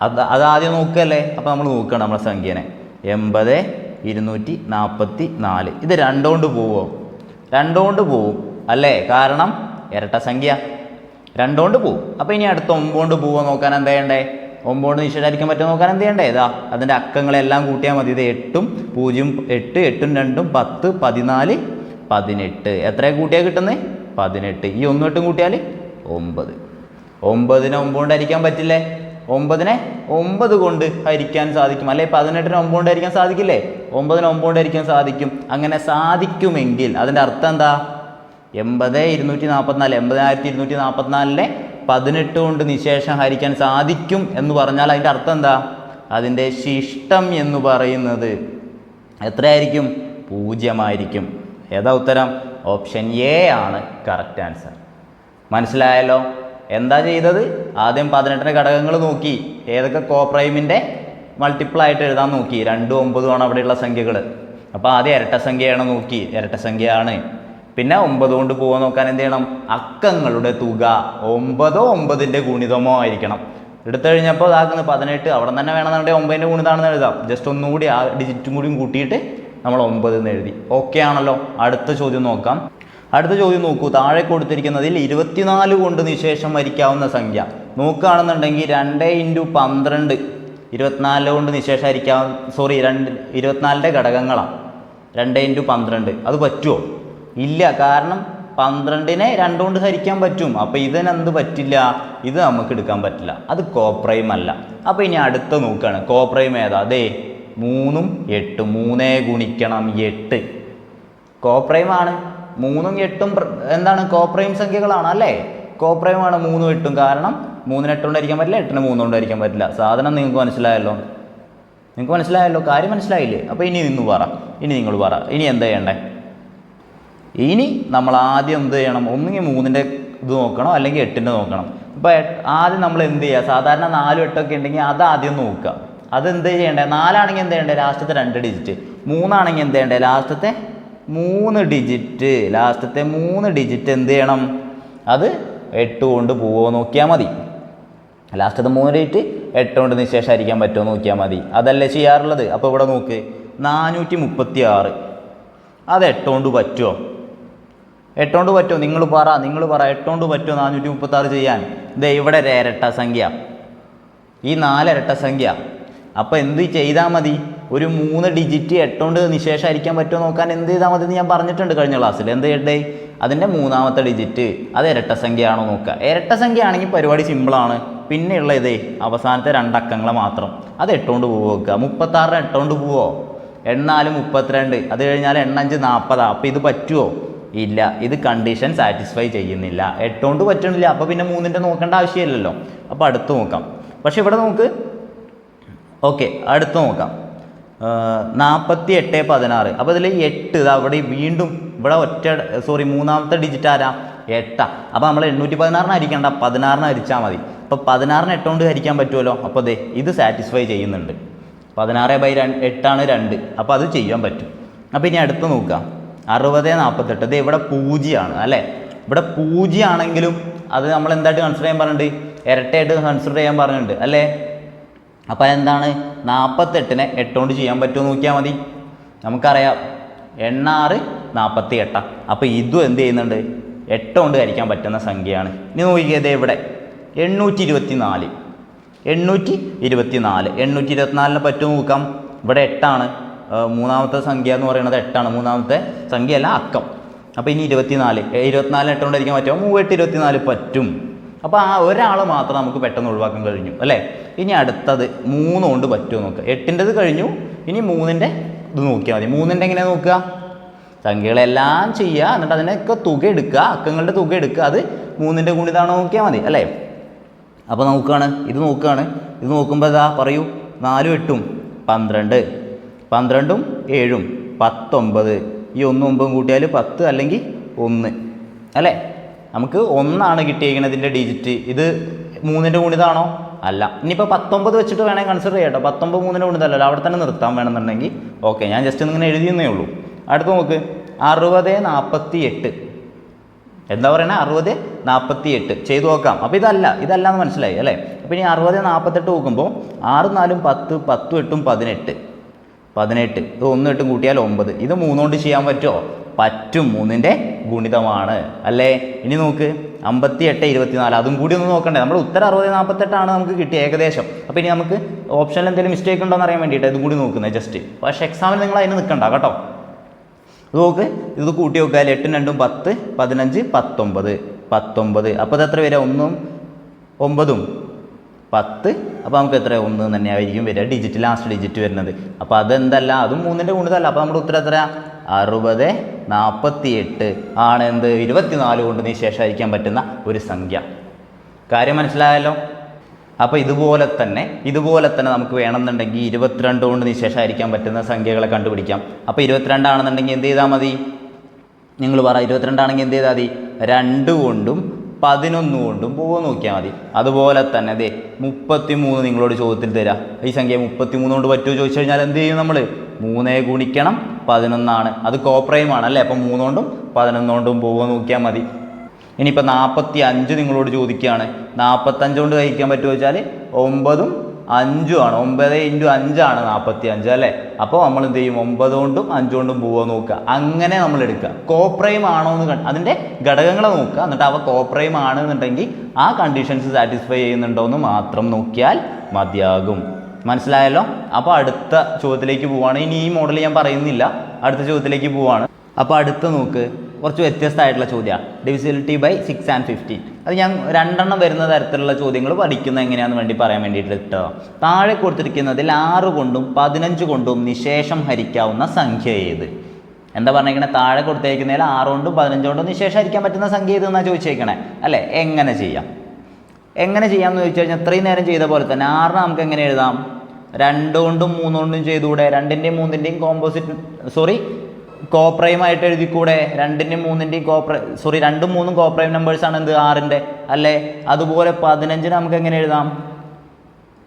അത് അത് ആദ്യം നോക്കുകയല്ലേ? അപ്പോൾ നമ്മൾ നോക്കുകയാണ് നമ്മളെ സംഖ്യനെ. എൺപത് ഇരുന്നൂറ്റി നാൽപ്പത്തി നാല് ഇത് രണ്ടുകൊണ്ട് പോവോ രണ്ടുകൊണ്ട് പോവും. അല്ലേ? കാരണം ഇരട്ട സംഖ്യ. രണ്ടുകൊണ്ട് പോവും. അപ്പോൾ ഇനി അടുത്ത ഒമ്പതുകൊണ്ട് പോവുക നോക്കാൻ എന്താ ചെയ്യണ്ടേ? ഒമ്പതുകൊണ്ട് നിശ്ചയിച്ചായിരിക്കാൻ പറ്റുമോ നോക്കാൻ എന്ത് ചെയ്യണ്ടേ? ഇതാ അതിന്റെ അക്കങ്ങളെല്ലാം കൂട്ടിയാൽ മതി. ഇത് എട്ടും പൂജ്യം എട്ട് എട്ടും രണ്ടും പത്ത് പതിനാല് പതിനെട്ട്. എത്ര കൂട്ടിയാൽ കിട്ടുന്നത് പതിനെട്ട്. ഈ ഒന്നും എട്ടും കൂട്ടിയാൽ ഒമ്പത്. ഒമ്പതിനെ ഒമ്പത് കൊണ്ട് ഹരിക്കാൻ പറ്റില്ലേ? ഒമ്പതിനെ ഒമ്പത് കൊണ്ട് ഹരിക്കാൻ സാധിക്കും. അല്ലെ? പതിനെട്ടിന് ഒമ്പത് കൊണ്ട് ഹരിക്കാൻ സാധിക്കില്ലേ? ഒമ്പതിന് ഒമ്പത് കൊണ്ട് ഹരിക്കാൻ സാധിക്കും. അങ്ങനെ സാധിക്കുമെങ്കിൽ അതിന്റെ അർത്ഥം എന്താ? എൺപത് ഇരുന്നൂറ്റി നാൽപ്പത്തിനാല് എൺപതിനായിരത്തി ഇരുന്നൂറ്റി നാൽപ്പത്തിനാലിനെ പതിനെട്ട് കൊണ്ട് നിശേഷം ഹരിക്കാൻ സാധിക്കും എന്ന് പറഞ്ഞാൽ അതിന്റെ അർത്ഥം എന്താ? അതിന്റെ ശിഷ്ടം എന്ന് പറയുന്നത് എത്രയായിരിക്കും? പൂജ്യമായിരിക്കും. ഏതാ ഉത്തരം? ഓപ്ഷൻ എ ആണ് കറക്റ്റ് ആൻസർ. മനസ്സിലായല്ലോ? എന്താ ചെയ്തത്? ആദ്യം പതിനെട്ടിന്റെ ഘടകങ്ങൾ നോക്കി. ഏതൊക്കെ കോപ്രൈമിന്റെ മൾട്ടിപ്പിൾ ആയിട്ട് എഴുതാൻ നോക്കി. രണ്ടും ഒമ്പതുമാണ് അവിടെയുള്ള സംഖ്യകൾ. അപ്പോൾ ആദ്യം ഇരട്ട സംഖ്യയാണ് നോക്കി. ഇരട്ട സംഖ്യയാണ് പിന്നെ ഒമ്പത് കൊണ്ട് പോകാൻ നോക്കാൻ എന്ത് ചെയ്യണം? അക്കങ്ങളുടെ തുക. ഒമ്പതോ ഒമ്പതിന്റെ ഗുണിതമോ ആയിരിക്കണം. എടുത്തു കഴിഞ്ഞപ്പോൾ ഇതാക്കുന്നത് പതിനെട്ട്. അവിടെ തന്നെ വേണമെന്നുണ്ടെങ്കിൽ ഒമ്പതിന്റെ ഗുണിതാണെന്ന് എഴുതാം. ജസ്റ്റ് ഒന്നുകൂടി ആ ഡിജിറ്റും കൂടിയും കൂട്ടിയിട്ട് നമ്മൾ ഒമ്പത് എന്ന് എഴുതി. ഓക്കെ ആണല്ലോ. അടുത്ത ചോദ്യം നോക്കാം. അടുത്ത ചോദ്യം നോക്കൂ. താഴെ കൊടുത്തിരിക്കുന്നതിൽ ഇരുപത്തിനാല് കൊണ്ട് നിശേഷം വരിക്കാവുന്ന സംഖ്യ. നോക്കുകയാണെന്നുണ്ടെങ്കിൽ രണ്ട് ഇന്റു പന്ത്രണ്ട് ഇരുപത്തിനാല് കൊണ്ട് നിശേഷം അരിക്കാവുന്ന സോറി രണ്ട് ഇരുപത്തിനാലിന്റെ ഘടകങ്ങളാണ്. രണ്ട് ഇന്റു പന്ത്രണ്ട്. അത് പറ്റുമോ? ഇല്ല കാരണം പന്ത്രണ്ടിനെ രണ്ടുകൊണ്ട് ഹരിക്കാൻ പറ്റും. അപ്പോൾ ഇതിനെന്ത് പറ്റില്ല? ഇത് നമുക്ക് എടുക്കാൻ പറ്റില്ല. അത് കോപ്രൈം അല്ല. അപ്പോൾ ഇനി അടുത്ത നോക്കുകയാണ് കോപ്രൈം ഏതാ? അതെ മൂന്നും എട്ടും മൂന്നേ ഗുണിക്കണം എട്ട്. കോപ്രൈമാണ് മൂന്നും എട്ടും എന്താണ്? കോപ്രൈം സംഖ്യകളാണ് അല്ലേ? കോപ്രൈമാണ് മൂന്നും എട്ടും. കാരണം മൂന്നിന് എട്ട് കൊണ്ടായിരിക്കാൻ പറ്റില്ല എട്ടിന് മൂന്ന് കൊണ്ടായിരിക്കാൻ പറ്റില്ല. സാധനം നിങ്ങൾക്ക് മനസ്സിലായല്ലോ? നിങ്ങൾക്ക് മനസ്സിലായല്ലോ? കാര്യം മനസ്സിലായില്ലേ? അപ്പോൾ ഇനി നിന്ന് പറ. ഇനി നിങ്ങൾ പറ. ഇനി എന്താ ചെയ്യണ്ടേ? ഇനി നമ്മൾ ആദ്യം എന്ത് ചെയ്യണം? ഒന്നുകിൽ മൂന്നിന്റെ ഇത് നോക്കണം അല്ലെങ്കിൽ എട്ടിന്റെ നോക്കണം. അപ്പോൾ ആദ്യം നമ്മൾ എന്ത് ചെയ്യുക? സാധാരണ നാലും എട്ടൊക്കെ ഉണ്ടെങ്കിൽ അത് ആദ്യം നോക്കുക. അത് എന്ത് ചെയ്യേണ്ടത് നാലാണെങ്കിൽ എന്ത് ചെയ്യേണ്ടത് ലാസ്റ്റത്തെ രണ്ട് ഡിജിറ്റ്. മൂന്നാണെങ്കിൽ എന്ത് ചെയ്യേണ്ടത് ലാസ്റ്റത്തെ മൂന്ന് ഡിജിറ്റ്. ലാസ്റ്റത്തെ മൂന്ന് ഡിജിറ്റ് എന്ത് ചെയ്യണം? അത് എട്ട് കൊണ്ട് പോവോ നോക്കിയാൽ മതി. ലാസ്റ്റത്തെ മൂന്ന് ഡിജിറ്റ് എട്ട് കൊണ്ട് നിശേഷമായിരിക്കാൻ പറ്റുമോ നോക്കിയാൽ മതി. അതല്ലേ ചെയ്യാറുള്ളത്? അപ്പോൾ ഇവിടെ നോക്ക്. നാനൂറ്റി മുപ്പത്തി ആറ് അത് എട്ട് കൊണ്ട് പറ്റുമോ? എട്ടുകൊണ്ട് പറ്റുമോ നിങ്ങൾ പറ നിങ്ങൾ പറ എട്ടോണ്ട് പറ്റുമോ നാനൂറ്റി മുപ്പത്തി ആറ് ചെയ്യാൻ. ദേ ഇവിടെ ഇരട്ട സംഖ്യ. ഈ നാല് ഇരട്ട സംഖ്യ. അപ്പോൾ എന്ത് ചെയ്താൽ മതി? ഒരു മൂന്ന് ഡിജിറ്റ് എട്ടോണ്ട് നിശേഷം അരിക്കാൻ പറ്റുമോ നോക്കാൻ എന്ത് ചെയ്താൽ മതി എന്ന് ഞാൻ പറഞ്ഞിട്ടുണ്ട് കഴിഞ്ഞ ക്ലാസ്സിൽ എന്ത് ചെയ്യട്ടെ അതിന്റെ മൂന്നാമത്തെ ഡിജിറ്റ് അത് ഇരട്ട സംഖ്യയാണോ നോക്കുക. ഇരട്ട സംഖ്യ ആണെങ്കിൽ പരിപാടി സിമ്പിളാണ് പിന്നെയുള്ള ഇതേ അവസാനത്തെ രണ്ടക്കങ്ങൾ മാത്രം. അത് എട്ടുകൊണ്ട് പോവുക വെക്കുക. മുപ്പത്താറിന് എട്ടുകൊണ്ട് പോവോ? എണ്ണാൽ മുപ്പത്തിരണ്ട്. അത് കഴിഞ്ഞാൽ എണ്ണഞ്ച് നാൽപ്പതാണ് അപ്പോൾ ഇത് പറ്റുമോ ഇല്ല. ഇത് കണ്ടീഷൻ സാറ്റിസ്ഫൈ ചെയ്യുന്നില്ല. എട്ടുകൊണ്ട് പറ്റണില്ല. അപ്പോൾ പിന്നെ മൂന്നിന്റെ നോക്കേണ്ട ആവശ്യമില്ലല്ലോ. അപ്പോൾ അടുത്ത് നോക്കാം. പക്ഷേ ഇവിടെ നമുക്ക് ഓക്കെ അടുത്ത് നോക്കാം. നാൽപ്പത്തി എട്ട് പതിനാറ്. അപ്പോൾ ഇതിൽ എട്ട്. അവിടെ വീണ്ടും ഇവിടെ ഒറ്റ സോറി മൂന്നാമത്തെ ഡിജിറ്റ് ആരാ? എട്ടാ. അപ്പോൾ നമ്മൾ എണ്ണൂറ്റി പതിനാറിന് ഹരിക്കണ്ട പതിനാറിന് ഹരിച്ചാൽ മതി. അപ്പോൾ പതിനാറിന് എട്ട് കൊണ്ട് ഹരിക്കാൻ പറ്റുമല്ലോ അപ്പോൾ അതെ ഇത് സാറ്റിസ്ഫൈ ചെയ്യുന്നുണ്ട്. പതിനാറ് ബൈ രണ്ട് എട്ടാണ് രണ്ട്. അപ്പോൾ അത് ചെയ്യാൻ പറ്റും. അപ്പോൾ ഇനി അടുത്ത് നോക്കാം. അറുപത് നാൽപ്പത്തെട്ട് ഇത് ഇവിടെ പൂജ്യമാണ് അല്ലേ? ഇവിടെ പൂജ്യമാണെങ്കിലും അത് നമ്മൾ എന്തായിട്ട് കൺസിഡർ ചെയ്യാൻ പറഞ്ഞിട്ടുണ്ട്? ഇരട്ടയായിട്ട് കൺസിഡർ ചെയ്യാൻ പറഞ്ഞിട്ടുണ്ട് അല്ലേ? അപ്പോൾ എന്താണ്? നാൽപ്പത്തെട്ടിനെ എട്ട് കൊണ്ട് ചെയ്യാൻ പറ്റുമോ നോക്കിയാൽ മതി. നമുക്കറിയാം. എണ്ണാറ് നാൽപ്പത്തി എട്ടാണ് അപ്പോൾ ഇതും എന്ത് ചെയ്യുന്നുണ്ട്? എട്ട് കൊണ്ട് ഹരിക്കാൻ പറ്റുന്ന സംഖ്യയാണ്. ഇനി നോക്കിയത് ഇവിടെ. എണ്ണൂറ്റി ഇരുപത്തി നാല് എണ്ണൂറ്റി ഇരുപത്തി നാല് എണ്ണൂറ്റി ഇരുപത്തിനാലിനെ പറ്റും നോക്കാം. ഇവിടെ എട്ടാണ്. മൂന്നാമത്തെ സംഖ്യ എന്ന് പറയുന്നത് എട്ടാണ്. മൂന്നാമത്തെ സംഖ്യ അല്ല അക്കം. അപ്പോൾ ഇനി ഇരുപത്തിനാല്. ഇരുപത്തിനാല് എട്ട് കൊണ്ട് ഹരിക്കാൻ പറ്റുമോ? മൂവെട്ട് ഇരുപത്തിനാല് പറ്റും. അപ്പോൾ ആ ഒരാൾ മാത്രം നമുക്ക് പെട്ടെന്ന് ഒഴിവാക്കാൻ കഴിഞ്ഞു അല്ലേ? ഇനി അടുത്തത് മൂന്ന് കൊണ്ട് പറ്റുമോ നോക്കുക. എട്ടിന്റെത് കഴിഞ്ഞു. ഇനി മൂന്നിന്റെ ഇത് നോക്കിയാൽ മതി. മൂന്നിന്റെ എങ്ങനെ നോക്കുക? സംഖ്യകളെല്ലാം ചെയ്യുക എന്നിട്ട് അതിനൊക്കെ തുക എടുക്കുക അക്കങ്ങളുടെ തുക എടുക്കുക. അത് മൂന്നിന്റെ ഗുണിതാണോ നോക്കിയാൽ മതി അല്ലേ? അപ്പോൾ നോക്കുകയാണ്. ഇത് നോക്കുകയാണ്. ഇത് നോക്കുമ്പോൾ ഇതാ പറയൂ. നാലും എട്ടും. പന്ത്രണ്ട്. പന്ത്രണ്ടും ഏഴും പത്തൊമ്പത്. ഈ ഒന്നും ഒമ്പതും കൂട്ടിയാൽ പത്ത് അല്ലെങ്കിൽ ഒന്ന്. അല്ലേ? നമുക്ക് ഒന്നാണ് കിട്ടിയിരിക്കുന്നതിന്റെ ഡിജിറ്റ് ഇത് മൂന്നിന്റെ ഗുണിതാണോ? അല്ല. ഇനിയിപ്പോൾ പത്തൊമ്പത് വെച്ചിട്ട് വേണമെങ്കിൽ കൺസിഡർ ചെയ്യട്ടോ. പത്തൊമ്പത് മൂന്നിന്റെ ഗുണിതല്ലല്ലോ അവിടെ തന്നെ നിർത്താൻ വേണമെന്നുണ്ടെങ്കിൽ ഓക്കെ ഞാൻ ജസ്റ്റ് ഇങ്ങനെ എഴുതിയെന്നേ ഉള്ളൂ. അടുത്ത് നോക്ക്. അറുപത് നാൽപ്പത്തി എട്ട് എന്താ പറയണേ? അറുപത് നാൽപ്പത്തി എട്ട് ചെയ്തു നോക്കാം. അപ്പോൾ ഇതല്ല. ഇതല്ല എന്ന് മനസ്സിലായി അല്ലേ? അപ്പോൾ ഇനി അറുപത് നാൽപ്പത്തെട്ട് നോക്കുമ്പോൾ ആറ് നാലും പത്ത് പത്തും എട്ടും പതിനെട്ട്. പതിനെട്ട്. ഇത് ഒന്നും എട്ടും കൂട്ടിയാൽ ഒമ്പത്. ഇത് മൂന്നുകൊണ്ട് ചെയ്യാൻ പറ്റുമോ? പറ്റും. മൂന്നിന്റെ ഗുണിതമാണ്. അല്ലേ? ഇനി നോക്ക്. അമ്പത്തി എട്ട് ഇരുപത്തിനാല്. അതും കൂടി ഒന്ന് നോക്കണ്ടേ. നമ്മൾ ഉത്തരം അറുപത് നാൽപ്പത്തെട്ടാണ് നമുക്ക് കിട്ടിയത് ഏകദേശം. അപ്പോൾ ഇനി നമുക്ക് ഓപ്ഷനിൽ എന്തെങ്കിലും മിസ്റ്റേക്ക് ഉണ്ടോ എന്ന് അറിയാൻ വേണ്ടിയിട്ട് ഇതും കൂടി നോക്കുന്നത് ജസ്റ്റ് പക്ഷേ എക്സാമിൽ നിങ്ങൾ അതിന് നിൽക്കണ്ട കേട്ടോ. ഇത് നോക്ക്. ഇത് കൂട്ടി നോക്കുക എട്ടും രണ്ടും പത്ത് പതിനഞ്ച് പത്തൊമ്പത്. പത്തൊമ്പത്. അപ്പോൾ ഇത് എത്ര വരിക ഒന്നും ഒമ്പതും. പത്ത് അപ്പോൾ നമുക്ക് എത്ര? ഒന്ന് തന്നെയായിരിക്കും വരിക. ഡിജിറ്റ് ലാസ്റ്റ് ഡിജിറ്റ് വരുന്നത്. അപ്പോൾ അതെന്തല്ല? അതും മൂന്നിന്റെ ഗുണിതല്ല. അപ്പോൾ നമ്മുടെ ഉത്തരം എത്ര അറുപത് നാൽപ്പത്തി എട്ട് ആണ് എന്ത്? ഇരുപത്തിനാല് കൊണ്ട് നീ ശേഷമായിരിക്കാൻ പറ്റുന്ന ഒരു സംഖ്യ. കാര്യം മനസ്സിലായല്ലോ? അപ്പോൾ ഇതുപോലെ തന്നെ ഇതുപോലെ തന്നെ നമുക്ക് വേണമെന്നുണ്ടെങ്കിൽ ഇരുപത്തിരണ്ട് കൊണ്ട് നിശേഷമായിരിക്കാൻ പറ്റുന്ന സംഖ്യകളെ കണ്ടുപിടിക്കാം. അപ്പോൾ ഇരുപത്തിരണ്ടാണെന്നുണ്ടെങ്കിൽ എന്ത് ചെയ്താൽ മതി? നിങ്ങൾ പറ ഇരുപത്തിരണ്ടാണെങ്കിൽ എന്ത് ചെയ്താൽ മതി? രണ്ട് കൊണ്ടും പതിനൊന്ന് കൊണ്ടും പോവുക നോക്കിയാൽ മതി. അതുപോലെ തന്നെ അതെ മുപ്പത്തി മൂന്ന് നിങ്ങളോട് ചോദ്യത്തിൽ തരാം. ഈ സംഖ്യ മുപ്പത്തി മൂന്ന് കൊണ്ട് പറ്റുമോ ചോദിച്ചു കഴിഞ്ഞാൽ എന്ത് ചെയ്യും നമ്മൾ മൂന്നേ ഗുണിക്കണം പതിനൊന്നാണ്. അത് കോപ്രൈമാണ് അല്ലേ? അപ്പം മൂന്നുകൊണ്ടും പതിനൊന്നുകൊണ്ടും പോവുക നോക്കിയാൽ മതി. ഇനിയിപ്പോൾ നാൽപ്പത്തി അഞ്ച് നിങ്ങളോട് ചോദിക്കുകയാണ്. നാൽപ്പത്തഞ്ച് കൊണ്ട് കഴിക്കാൻ പറ്റുമോ വെച്ചാൽ ഒമ്പതും അഞ്ചും ആണ്. ഒമ്പത് ഇന്റു അഞ്ചാണ് നാൽപ്പത്തി അഞ്ച് അല്ലേ? അപ്പോൾ നമ്മൾ എന്ത് ചെയ്യും? ഒമ്പത് കൊണ്ടും അഞ്ചു കൊണ്ടും പോവുക നോക്കുക. അങ്ങനെ നമ്മൾ എടുക്കുക. കോപ്രൈം ആണോ എന്ന് അതിന്റെ ഘടകങ്ങളെ നോക്കുക. എന്നിട്ട് അവ കോപ്രൈം ആണ് എന്നുണ്ടെങ്കിൽ ആ കണ്ടീഷൻസ് സാറ്റിസ്ഫൈ ചെയ്യുന്നുണ്ടോ എന്ന് മാത്രം നോക്കിയാൽ മതിയാകും. മനസ്സിലായല്ലോ? അപ്പോൾ അടുത്ത ചോദ്യത്തിലേക്ക് പോവാണ്. ഇനി ഈ മോഡൽ ഞാൻ പറയുന്നില്ല. അടുത്ത ചോദ്യത്തിലേക്ക് പോവാണ്. അപ്പോൾ അടുത്ത നോക്ക്. കുറച്ച് വ്യത്യസ്തമായിട്ടുള്ള ചോദ്യമാണ്. Divisibility by six and fifteen അത് ഞാൻ രണ്ടെണ്ണം വരുന്ന തരത്തിലുള്ള ചോദ്യങ്ങൾ പഠിക്കുന്ന എങ്ങനെയാണെന്ന് വേണ്ടി പറയാൻ വേണ്ടിയിട്ട് ഇട്ടോ. താഴെ കൊടുത്തിരിക്കുന്നതിൽ ആറ് കൊണ്ടും പതിനഞ്ച് കൊണ്ടും നിശേഷം ഹരിക്കാവുന്ന സംഖ്യ ഏത്? എന്താ പറഞ്ഞേക്കണേ? താഴെ കൊടുത്തേക്കുന്നതിൽ ആറ് കൊണ്ടും പതിനഞ്ച് കൊണ്ടും നിശേഷം ഹരിക്കാൻ പറ്റുന്ന സംഖ്യ ഏത് എന്നാണ് ചോദിച്ചേക്കണേ? അല്ലേ? എങ്ങനെ ചെയ്യാം? എങ്ങനെ ചെയ്യാമെന്ന് ചോദിച്ചു കഴിഞ്ഞാൽ ഇത്രയും നേരം ചെയ്ത പോലെ തന്നെ ആറിന് നമുക്ക് എങ്ങനെ എഴുതാം? രണ്ട് കൊണ്ടും മൂന്ന് കൊണ്ടും ചെയ്തുകൂടെ? രണ്ടിന്റെയും മൂന്നിന്റെയും കോമ്പോസിറ്റ് സോറി കോപ്രൈം ആയിട്ട് എഴുതിക്കൂടെ? രണ്ടിന്റെയും മൂന്നിന്റെയും കോപ്ര സോറി രണ്ടും മൂന്നും കോപ്രൈം നമ്പേഴ്സ് ആണ് എന്ത്? ആറിന്റെ അല്ലേ? അതുപോലെ പതിനഞ്ചിന് നമുക്ക് എങ്ങനെ എഴുതാം?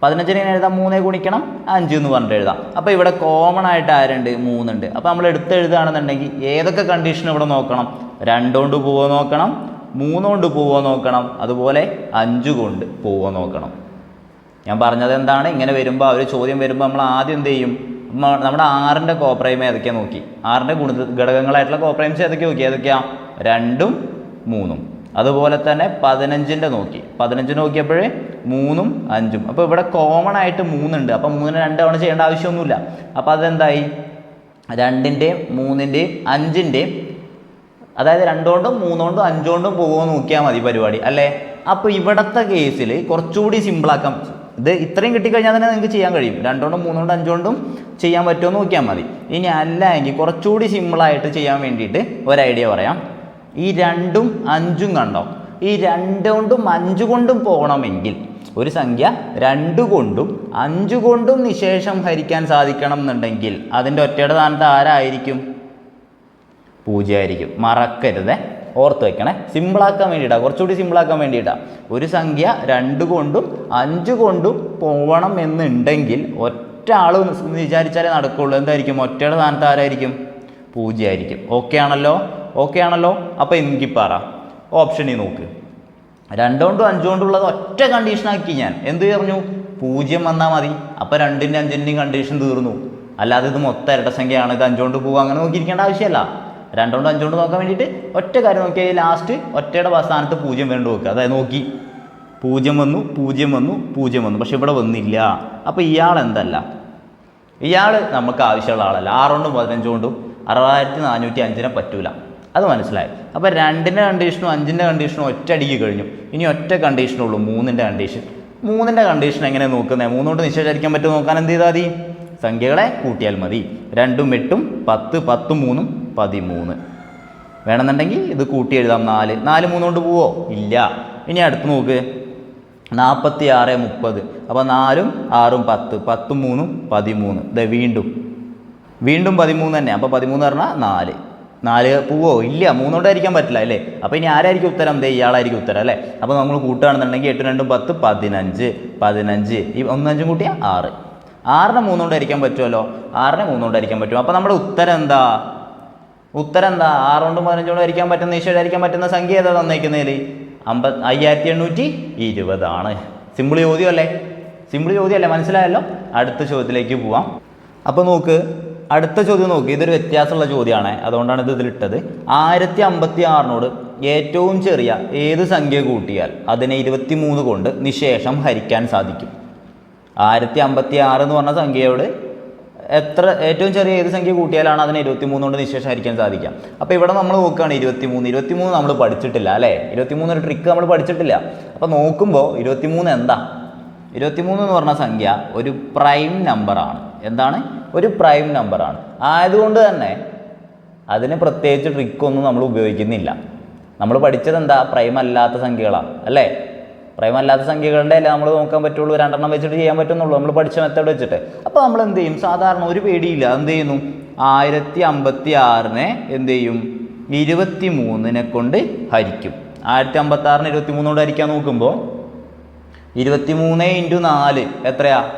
പതിനഞ്ചിന് എങ്ങനെ എഴുതാം? മൂന്നേ ഗുണിക്കണം അഞ്ച് എന്ന് പറഞ്ഞിട്ട് എഴുതാം. അപ്പോൾ ഇവിടെ കോമൺ ആയിട്ട് ആരുണ്ട്? മൂന്നുണ്ട്. അപ്പോൾ നമ്മൾ എടുത്ത് എഴുതുകയാണെന്നുണ്ടെങ്കിൽ ഏതൊക്കെ കണ്ടീഷൻ ഇവിടെ നോക്കണം? രണ്ടുകൊണ്ട് പോവോ നോക്കണം മൂന്നുകൊണ്ട് പോവോ നോക്കണം അതുപോലെ അഞ്ച് കൊണ്ട് പോവോ നോക്കണം. ഞാൻ പറഞ്ഞത് എന്താണ്? ഇങ്ങനെ വരുമ്പോൾ ആ ഒരു ചോദ്യം വരുമ്പോൾ നമ്മൾ ആദ്യം എന്ത് ചെയ്യും? നമ്മുടെ ആറിന്റെ കോപ്രൈം ഏതൊക്കെയാണ് നോക്കി? ആറിന്റെ ഗുണ ഘടകങ്ങളായിട്ടുള്ള കോപ്രൈംസ് ഏതൊക്കെ നോക്കി? ഏതൊക്കെയാ? രണ്ടും മൂന്നും. അതുപോലെ തന്നെ പതിനഞ്ചിന്റെ നോക്കി. പതിനഞ്ച് നോക്കിയപ്പോൾ മൂന്നും അഞ്ചും. അപ്പോൾ ഇവിടെ കോമൺ ആയിട്ട് മൂന്നുണ്ട്. അപ്പോൾ മൂന്നിന് രണ്ട് തവണ ചെയ്യേണ്ട ആവശ്യമൊന്നുമില്ല. അപ്പോൾ അതെന്തായി? രണ്ടിന്റെയും മൂന്നിന്റെയും അഞ്ചിന്റെയും അതായത് രണ്ടുകൊണ്ടും മൂന്നുകൊണ്ടും അഞ്ചുകൊണ്ടും പോകുമോ നോക്കിയാൽ മതി പരിപാടി. അല്ലേ? അപ്പോൾ ഇവിടുത്തെ കേസിൽ കുറച്ചുകൂടി സിമ്പിളാക്കാം ഇത് ഇത്രയും കിട്ടിക്കഴിഞ്ഞാൽ തന്നെ നിങ്ങൾക്ക് ചെയ്യാൻ കഴിയും. രണ്ടോണ്ടും മൂന്നുകൊണ്ടും അഞ്ചുകൊണ്ടും ചെയ്യാൻ പറ്റുമോ നോക്കിയാൽ മതി. ഇനി അല്ല എങ്കിൽ കുറച്ചുകൂടി സിമ്പിളായിട്ട് ചെയ്യാൻ വേണ്ടിയിട്ട് ഒരു ഐഡിയ പറയാം. ഈ രണ്ടും അഞ്ചും കണ്ടോ? ഈ രണ്ട് കൊണ്ടും അഞ്ച് കൊണ്ടും പോകണമെങ്കിൽ ഒരു സംഖ്യ രണ്ട് കൊണ്ടും അഞ്ചു കൊണ്ടും നിശേഷം ഹരിക്കാൻ സാധിക്കണം എന്നുണ്ടെങ്കിൽ അതിന്റെ ഒറ്റയുടെ സ്ഥാനത്ത് ആരായിരിക്കും? പൂജ്യമായിരിക്കും. മറക്കരുത്. ഓർത്ത് വെക്കണേ. സിമ്പിളാക്കാൻ വേണ്ടിയിട്ടാണ് കുറച്ചുകൂടി സിമ്പിളാക്കാൻ വേണ്ടിയിട്ടാണ് ഒരു സംഖ്യ രണ്ട് കൊണ്ടും അഞ്ച് കൊണ്ടും പോകണം എന്നുണ്ടെങ്കിൽ ഒറ്റ ആൾ വിചാരിച്ചാലേ നടക്കുള്ളൂ. എന്തായിരിക്കും? ഒറ്റയുടെ സ്ഥാനത്ത് ആരായിരിക്കും? പൂജ്യമായിരിക്കും ഓക്കെ ആണല്ലോ? ഓക്കെ ആണല്ലോ? അപ്പോൾ എനിക്ക് പറ. ഓപ്ഷനിൽ നോക്ക്. രണ്ടുകൊണ്ടും അഞ്ചുകൊണ്ടുള്ളത് ഒറ്റ കണ്ടീഷനാക്കി ഞാൻ. എന്ത് പറഞ്ഞു? പൂജ്യം വന്നാൽ മതി. അപ്പോൾ രണ്ടിന്റെ അഞ്ചിന്റെയും കണ്ടീഷൻ തീർന്നു. അല്ലാതെ ഇത് മൊത്തം ഇരട്ട സംഖ്യയാണ് ഇത് അഞ്ചുകൊണ്ട് പോകുക അങ്ങനെ നോക്കിയിരിക്കേണ്ട ആവശ്യമല്ല രണ്ടുകൊണ്ട് അഞ്ചുകൊണ്ട് നോക്കാൻ വേണ്ടിയിട്ട് ഒറ്റ കാര്യം നോക്കിയാൽ ലാസ്റ്റ് ഒറ്റയുടെ സ്ഥാനത്ത് പൂജ്യം വേണ്ട നോക്കുക അതായത് നോക്കി. പൂജ്യം വന്നു പൂജ്യം വന്നു പൂജ്യം വന്നു. പക്ഷെ ഇവിടെ വന്നില്ല. അപ്പോൾ ഇയാൾ എന്തല്ല? ഇയാൾ നമുക്ക് ആവശ്യമുള്ള ആളല്ല. ആറുകൊണ്ടും പതിനഞ്ച് കൊണ്ടും അറുപതായിരത്തി നാനൂറ്റി അഞ്ചിനെ പറ്റൂല. അത് മനസ്സിലായി. അപ്പോൾ രണ്ടിന്റെ കണ്ടീഷനും അഞ്ചിന്റെ കണ്ടീഷനും ഒറ്റ അടിക്ക് കഴിഞ്ഞു. ഇനി ഒറ്റ കണ്ടീഷനുള്ളൂ മൂന്നിന്റെ കണ്ടീഷൻ മൂന്നിന്റെ കണ്ടീഷൻ എങ്ങനെ നോക്കുന്നത് മൂന്നുകൊണ്ട് നിശ്ചയിച്ചിരിക്കാൻ പറ്റുമോ നോക്കാൻ എന്ത് ചെയ്താൽ മതി? സംഖ്യകളെ കൂട്ടിയാൽ മതി. രണ്ടും എട്ടും പത്ത് പത്തും മൂന്നും പതിമൂന്ന്. വേണമെന്നുണ്ടെങ്കിൽ ഇത് കൂട്ടി എഴുതാം നാല്. നാല് മൂന്ന് കൊണ്ട് പോവോ? ഇല്ല. ഇനി അടുത്ത് നോക്ക്. നാൽപ്പത്തി ആറ് മുപ്പത്. അപ്പോൾ നാലും ആറും പത്ത്. പത്തും മൂന്നും പതിമൂന്ന്. ഇത് വീണ്ടും. വീണ്ടും പതിമൂന്ന് തന്നെ. അപ്പോൾ പതിമൂന്ന് പറഞ്ഞാൽ നാല്. നാല് പോവോ? ഇല്ല. മൂന്നോണ്ടായിരിക്കാൻ പറ്റില്ല അല്ലേ? അപ്പോൾ ഇനി ആരായിരിക്കും ഉത്തരം? ദേ ഇയാളായിരിക്കും ഉത്തരം അല്ലേ? അപ്പോൾ നമ്മൾ കൂട്ടുകയാണെന്നുണ്ടെങ്കിൽ എട്ട് രണ്ടും പത്ത് പതിനഞ്ച്. പതിനഞ്ച്. ഈ ഒന്നഞ്ചും കൂട്ടിയാൽ ആറ്. ആറിന് മൂന്നുകൊണ്ടായിരിക്കാൻ പറ്റുമല്ലോ? ആറിന് മൂന്നുകൊണ്ടായിരിക്കാൻ പറ്റും അപ്പോൾ നമ്മുടെ ഉത്തരം എന്താ? ഉത്തരം എന്താ ആറുകൊണ്ടും പതിനഞ്ചോണ്ടും ഹരിക്കാൻ പറ്റുന്ന ഈശ്വരം ഹരിക്കാൻ പറ്റുന്ന സംഖ്യ ഏതാ തന്നേക്കുന്നതിൽ? അമ്പത് അയ്യായിരത്തി എണ്ണൂറ്റി ഇരുപതാണ്. സിമ്പിൾ ചോദ്യം അല്ലേ സിമ്പിൾ ചോദ്യം അല്ലേ മനസ്സിലായല്ലോ? അടുത്ത ചോദ്യത്തിലേക്ക് പോവാം. അപ്പോൾ നോക്ക് അടുത്ത ചോദ്യം നോക്ക്. ഇതൊരു വ്യത്യാസമുള്ള ചോദ്യമാണ്. അതുകൊണ്ടാണ് ഇത് ഇതിലിട്ടത് ആയിരത്തി അമ്പത്തി ആറിനോട് ഏറ്റവും ചെറിയ ഏത് സംഖ്യ കൂട്ടിയാൽ അതിനെ ഇരുപത്തി മൂന്ന് കൊണ്ട് നിശേഷം ഹരിക്കാൻ സാധിക്കും? ആയിരത്തി അമ്പത്തി ആറ് എന്ന് പറഞ്ഞ സംഖ്യയോട് എത്ര ഏറ്റവും ചെറിയ ഏത് സംഖ്യ കൂട്ടിയാലാണ് അതിനെ ഇരുപത്തി മൂന്ന് കൊണ്ട് നിശേഷം ഹരിക്കാൻ സാധിക്കുക? അപ്പോൾ ഇവിടെ നമ്മൾ നോക്കുകയാണ് ഇരുപത്തി മൂന്ന് ഇരുപത്തി മൂന്ന് നമ്മൾ പഠിച്ചിട്ടില്ല അല്ലേ? ഇരുപത്തി മൂന്ന് ഒരു ട്രിക്ക് നമ്മൾ പഠിച്ചിട്ടില്ല. അപ്പോൾ നോക്കുമ്പോൾ ഇരുപത്തി മൂന്ന് എന്താ? ഇരുപത്തി മൂന്ന് എന്ന് പറഞ്ഞ സംഖ്യ ഒരു പ്രൈം നമ്പറാണ് എന്താണ്? ഒരു പ്രൈം നമ്പറാണ് ആയതുകൊണ്ട് തന്നെ അതിന് പ്രത്യേകിച്ച് ട്രിക്കൊന്നും നമ്മൾ ഉപയോഗിക്കുന്നില്ല. നമ്മൾ പഠിച്ചത് എന്താ? പ്രൈം അല്ലാത്ത സംഖ്യകളാണ് അല്ലേ? പ്രൈം അല്ലാത്ത സംഖ്യകളുടെ അല്ലേ നമ്മൾ നോക്കാൻ പറ്റുള്ളൂ രണ്ടെണ്ണം വെച്ചിട്ട് ചെയ്യാൻ പറ്റുന്നുള്ളൂ. നമ്മൾ പഠിച്ച മെത്തേഡ് വെച്ചിട്ട്. അപ്പോൾ നമ്മൾ എന്ത് ചെയ്യും? സാധാരണ ഒരു പേടിയില്ല. എന്ത് ചെയ്യുന്നു? ആയിരത്തി അമ്പത്തി ആറിനെ എന്ത് ചെയ്യും? ഇരുപത്തി മൂന്നിനെ കൊണ്ട് ഹരിക്കും. ആയിരത്തി അമ്പത്തി ആറിന് ഇരുപത്തി മൂന്നോട് ഹരിക്കാൻ നോക്കുമ്പോൾ ഇരുപത്തി മൂന്ന് ഇന്റു നാല് എത്രയാ?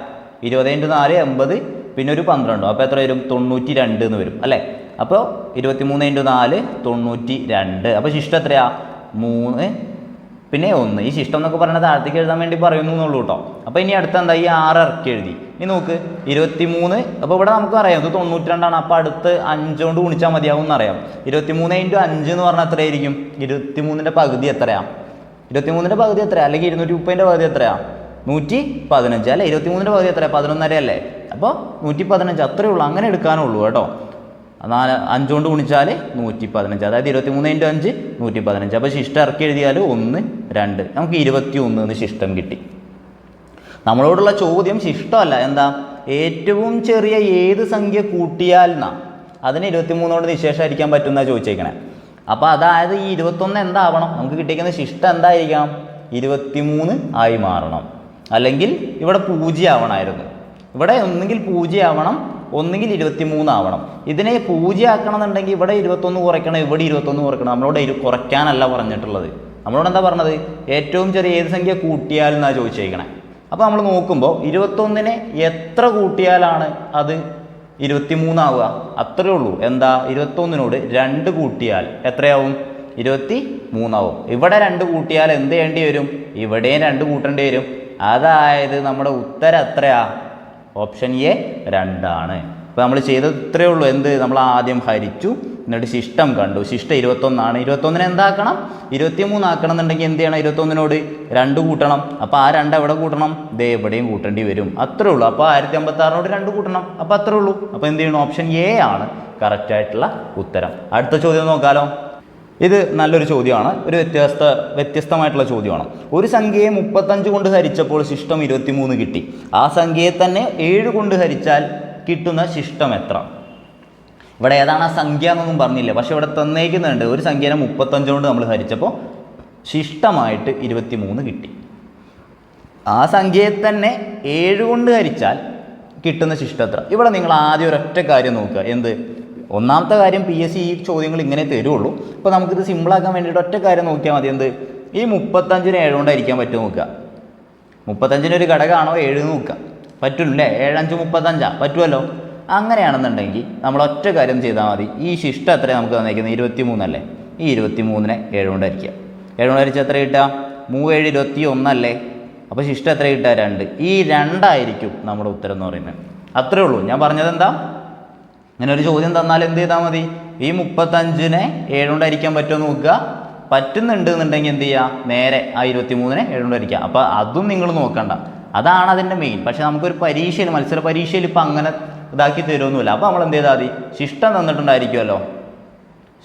ഇരുപത് ഇന്റു നാല് എൺപത് പിന്നെ ഒരു പന്ത്രണ്ടോ. അപ്പോൾ എത്ര വരും? തൊണ്ണൂറ്റി രണ്ട് എന്ന് വരും അല്ലേ? അപ്പോൾ ഇരുപത്തി മൂന്ന് ഇന്റു നാല് തൊണ്ണൂറ്റി രണ്ട് അപ്പോൾ ശിഷ്ടം എത്രയാ? മൂന്ന് പിന്നെ ഒന്ന് ഈ ശിഷ്ടം എന്നൊക്കെ പറഞ്ഞാൽ താഴത്തേക്ക് എഴുതാൻ വേണ്ടി പറയുന്നു എന്നുള്ളൂ കേട്ടോ. അപ്പോൾ ഇനി അടുത്ത എന്താ? ഈ ആറ് ഇറക്കി എഴുതി. ഇനി നോക്ക് ഇരുപത്തി മൂന്ന് അപ്പോൾ ഇവിടെ നമുക്ക് അറിയാം ഇത് തൊണ്ണൂറ്റി രണ്ടാണ് അപ്പോൾ അടുത്ത് അഞ്ചുകൊണ്ട് ഗുണിച്ചാൽ മതിയാവും എന്നറിയാം. ഇരുപത്തി മൂന്ന് ഇന്റു അഞ്ച് എന്ന് പറഞ്ഞാൽ എത്രയായിരിക്കും? ഇരുപത്തി മൂന്നിന്റെ പകുതി എത്രയാണ് ഇരുപത്തി മൂന്നിന്റെ പകുതി എത്രയാണ് അല്ലെങ്കിൽ ഇരുന്നൂറ്റി മുപ്പതിന്റെ പകുതി എത്രയാണ് നൂറ്റി പതിനഞ്ച് അല്ലേ? ഇരുപത്തി മൂന്നിന്റെ പകുതി എത്രയാണ് പതിനൊന്നര അല്ലേ അപ്പോൾ നൂറ്റി പതിനഞ്ച് അത്രയേ ഉള്ളൂ. അങ്ങനെ എടുക്കാനുള്ളൂ കേട്ടോ. നാല് അഞ്ചുകൊണ്ട് ഗുണിച്ചാൽ നൂറ്റി പതിനഞ്ച് അതായത് ഇരുപത്തി മൂന്ന് ഇന്റു അഞ്ച് നൂറ്റി പതിനഞ്ച് അപ്പോൾ ശിഷ്ടം ഇറക്കി എഴുതിയാൽ ഒന്ന് രണ്ട്. നമുക്ക് ഇരുപത്തി ഒന്ന് എന്ന് ശിഷ്ടം കിട്ടി. നമ്മളോടുള്ള ചോദ്യം ശിഷ്ടമല്ല. എന്താ? ഏറ്റവും ചെറിയ ഏത് സംഖ്യ കൂട്ടിയാൽ എന്നാ അതിന് ഇരുപത്തി മൂന്നോട് നിശേഷമായിരിക്കാൻ പറ്റുന്ന ചോദിച്ചേക്കണേ. അപ്പോൾ അതായത് ഈ ഇരുപത്തൊന്ന് എന്താവണം? നമുക്ക് കിട്ടിയിരിക്കുന്ന ശിഷ്ടം എന്തായിരിക്കണം? ഇരുപത്തിമൂന്ന് ആയി മാറണം. അല്ലെങ്കിൽ ഇവിടെ പൂജ്യമാവണമായിരുന്നു. ഇവിടെ ഒന്നെങ്കിൽ പൂജ്യം ആവണം ഒന്നുകിൽ ഇരുപത്തി ആവണം. ഇതിനെ പൂജ്യം ആക്കണം എന്നുണ്ടെങ്കിൽ ഇവിടെ ഇരുപത്തൊന്ന് കുറയ്ക്കണം ഇവിടെ ഇരുപത്തൊന്ന് കുറയ്ക്കണം. നമ്മളോട് ഇരു കുറയ്ക്കാനല്ല പറഞ്ഞിട്ടുള്ളത്. നമ്മളോട് എന്താ പറഞ്ഞത്? ഏറ്റവും ചെറിയ ഏത് സംഖ്യ കൂട്ടിയാൽ എന്നാണ് ചോദിച്ചേക്കണേ. അപ്പോൾ നമ്മൾ നോക്കുമ്പോൾ ഇരുപത്തൊന്നിനെ എത്ര കൂട്ടിയാലാണ് അത് ഇരുപത്തിമൂന്നാവുക അത്രയേ ഉള്ളൂ. എന്താ? ഇരുപത്തൊന്നിനോട് രണ്ട് കൂട്ടിയാൽ എത്രയാവും? ഇരുപത്തി മൂന്നാവും ഇവിടെ രണ്ട് കൂട്ടിയാൽ എന്ത് ചെയ്യേണ്ടി വരും? ഇവിടെയും രണ്ട് കൂട്ടേണ്ടി വരും. അതായത് നമ്മുടെ ഉത്തരം എത്രയാ? ഓപ്ഷൻ എ രണ്ടാണ്. അപ്പോൾ നമ്മൾ ചെയ്തത് ഇത്രയേ ഉള്ളൂ. എന്ത്? നമ്മൾ ആദ്യം ഹരിച്ചു എന്നിട്ട് ശിഷ്ടം കണ്ടു. ശിഷ്ടം ഇരുപത്തൊന്നാണ്. ഇരുപത്തൊന്നിനെ എന്താക്കണം? ഇരുപത്തിമൂന്നാക്കണം എന്നുണ്ടെങ്കിൽ എന്ത് ചെയ്യണം? ഇരുപത്തൊന്നിനോട് രണ്ട് കൂട്ടണം. അപ്പോൾ ആ രണ്ട് എവിടെ കൂട്ടണം? ദേ എവിടെയും കൂട്ടേണ്ടി വരും. അത്രേ ഉള്ളൂ. അപ്പോൾ ആയിരത്തി അമ്പത്തി ആറിനോട് രണ്ട് കൂട്ടണം. അപ്പോൾ അത്രേ ഉള്ളൂ. അപ്പോൾ എന്ത് ചെയ്യണം? ഓപ്ഷൻ എ ആണ്. കറക്റ്റായിട്ടുള്ള ഉത്തരം. അടുത്ത ചോദ്യം നോക്കാലോ. ഇത് നല്ലൊരു ചോദ്യമാണ്. ഒരു വ്യത്യസ്ത വ്യത്യസ്തമായിട്ടുള്ള ചോദ്യമാണ്. ഒരു സംഖ്യയെ മുപ്പത്തഞ്ച് കൊണ്ട് ഹരിച്ചപ്പോൾ ശിഷ്ടം ഇരുപത്തിമൂന്ന് കിട്ടി. ആ സംഖ്യയെ തന്നെ ഏഴ് കൊണ്ട് ഹരിച്ചാൽ കിട്ടുന്ന ശിഷ്ടം എത്ര? ഇവിടെ ഏതാണ് ആ സംഖ്യ എന്നൊന്നും പറഞ്ഞില്ല. പക്ഷെ ഇവിടെ തന്നേക്കുന്നുണ്ട്. ഒരു സംഖ്യനെ മുപ്പത്തഞ്ച് കൊണ്ട് നമ്മൾ ഹരിച്ചപ്പോൾ ശിഷ്ടമായിട്ട് ഇരുപത്തിമൂന്ന് കിട്ടി. ആ സംഖ്യയെ തന്നെ ഏഴ് കൊണ്ട് ഹരിച്ചാൽ കിട്ടുന്ന ശിഷ്ടം എത്ര? ഇവിടെ നിങ്ങൾ ആദ്യം ഒരൊറ്റ കാര്യം നോക്കുക. എന്ത്? ഒന്നാമത്തെ കാര്യം പി എസ് സി ഈ ചോദ്യങ്ങൾ ഇങ്ങനെ തരുള്ളൂ. അപ്പോൾ നമുക്കിത് സിമ്പിളാക്കാൻ വേണ്ടിയിട്ട് ഒറ്റ കാര്യം നോക്കിയാൽ മതി. എന്ത്? ഈ മുപ്പത്തഞ്ചിന് ഏഴ് കൊണ്ടായിരിക്കാൻ പറ്റുമോ നോക്കുക. മുപ്പത്തഞ്ചിന് ഒരു ഘടകമാണോ ഏഴ് നോക്കുക. പറ്റില്ലേ ഏഴഞ്ച് മുപ്പത്തഞ്ചാ. പറ്റുമല്ലോ അങ്ങനെയാണെന്നുണ്ടെങ്കിൽ നമ്മൾ ഒറ്റ കാര്യം ചെയ്താൽ മതി. ഈ ശിഷ്ടം എത്ര നമുക്ക് തന്നേക്കുന്നത്? ഇരുപത്തി മൂന്നല്ലേ ഈ ഇരുപത്തി മൂന്നിനെ ഏഴ് കൊണ്ട് ഹരിക്കുക ഏഴ് കൊണ്ട് ഹരിച്ചാൽ എത്ര കിട്ടുക? മൂവേഴ് ഇരുപത്തി ഒന്നല്ലേ അപ്പോൾ ശിഷ്ടം എത്ര കിട്ടുക? രണ്ട്. ഈ രണ്ടായിരിക്കും നമ്മുടെ ഉത്തരം എന്ന് പറയുന്നത്. അത്രേ ഉള്ളൂ. ഞാൻ പറഞ്ഞത് എന്താ ഇങ്ങനെ ഒരു ചോദ്യം തന്നാൽ എന്ത് ചെയ്താൽ മതി? ഈ മുപ്പത്തഞ്ചിനെ ഏഴ് കൊണ്ട് ഹരിക്കാൻ പറ്റുമോ നോക്കുക. പറ്റുന്നുണ്ട് എന്നുണ്ടെങ്കിൽ എന്ത് ചെയ്യുക? നേരെ ആ ഇരുപത്തി മൂന്നിനെ ഏഴ് കൊണ്ട് ഹരിക്കുക അപ്പോൾ അതും നിങ്ങൾ നോക്കണ്ട. അതാണ് അതിന്റെ മെയിൻ പക്ഷേ നമുക്കൊരു പരീക്ഷയിൽ മത്സര പരീക്ഷയിൽ ഇപ്പം അങ്ങനെ ഇതാക്കി തരുമൊന്നുമില്ല അപ്പോൾ നമ്മൾ എന്ത് ചെയ്താൽ മതി? ശിഷ്ടം തന്നിട്ടുണ്ടായിരിക്കുമല്ലോ.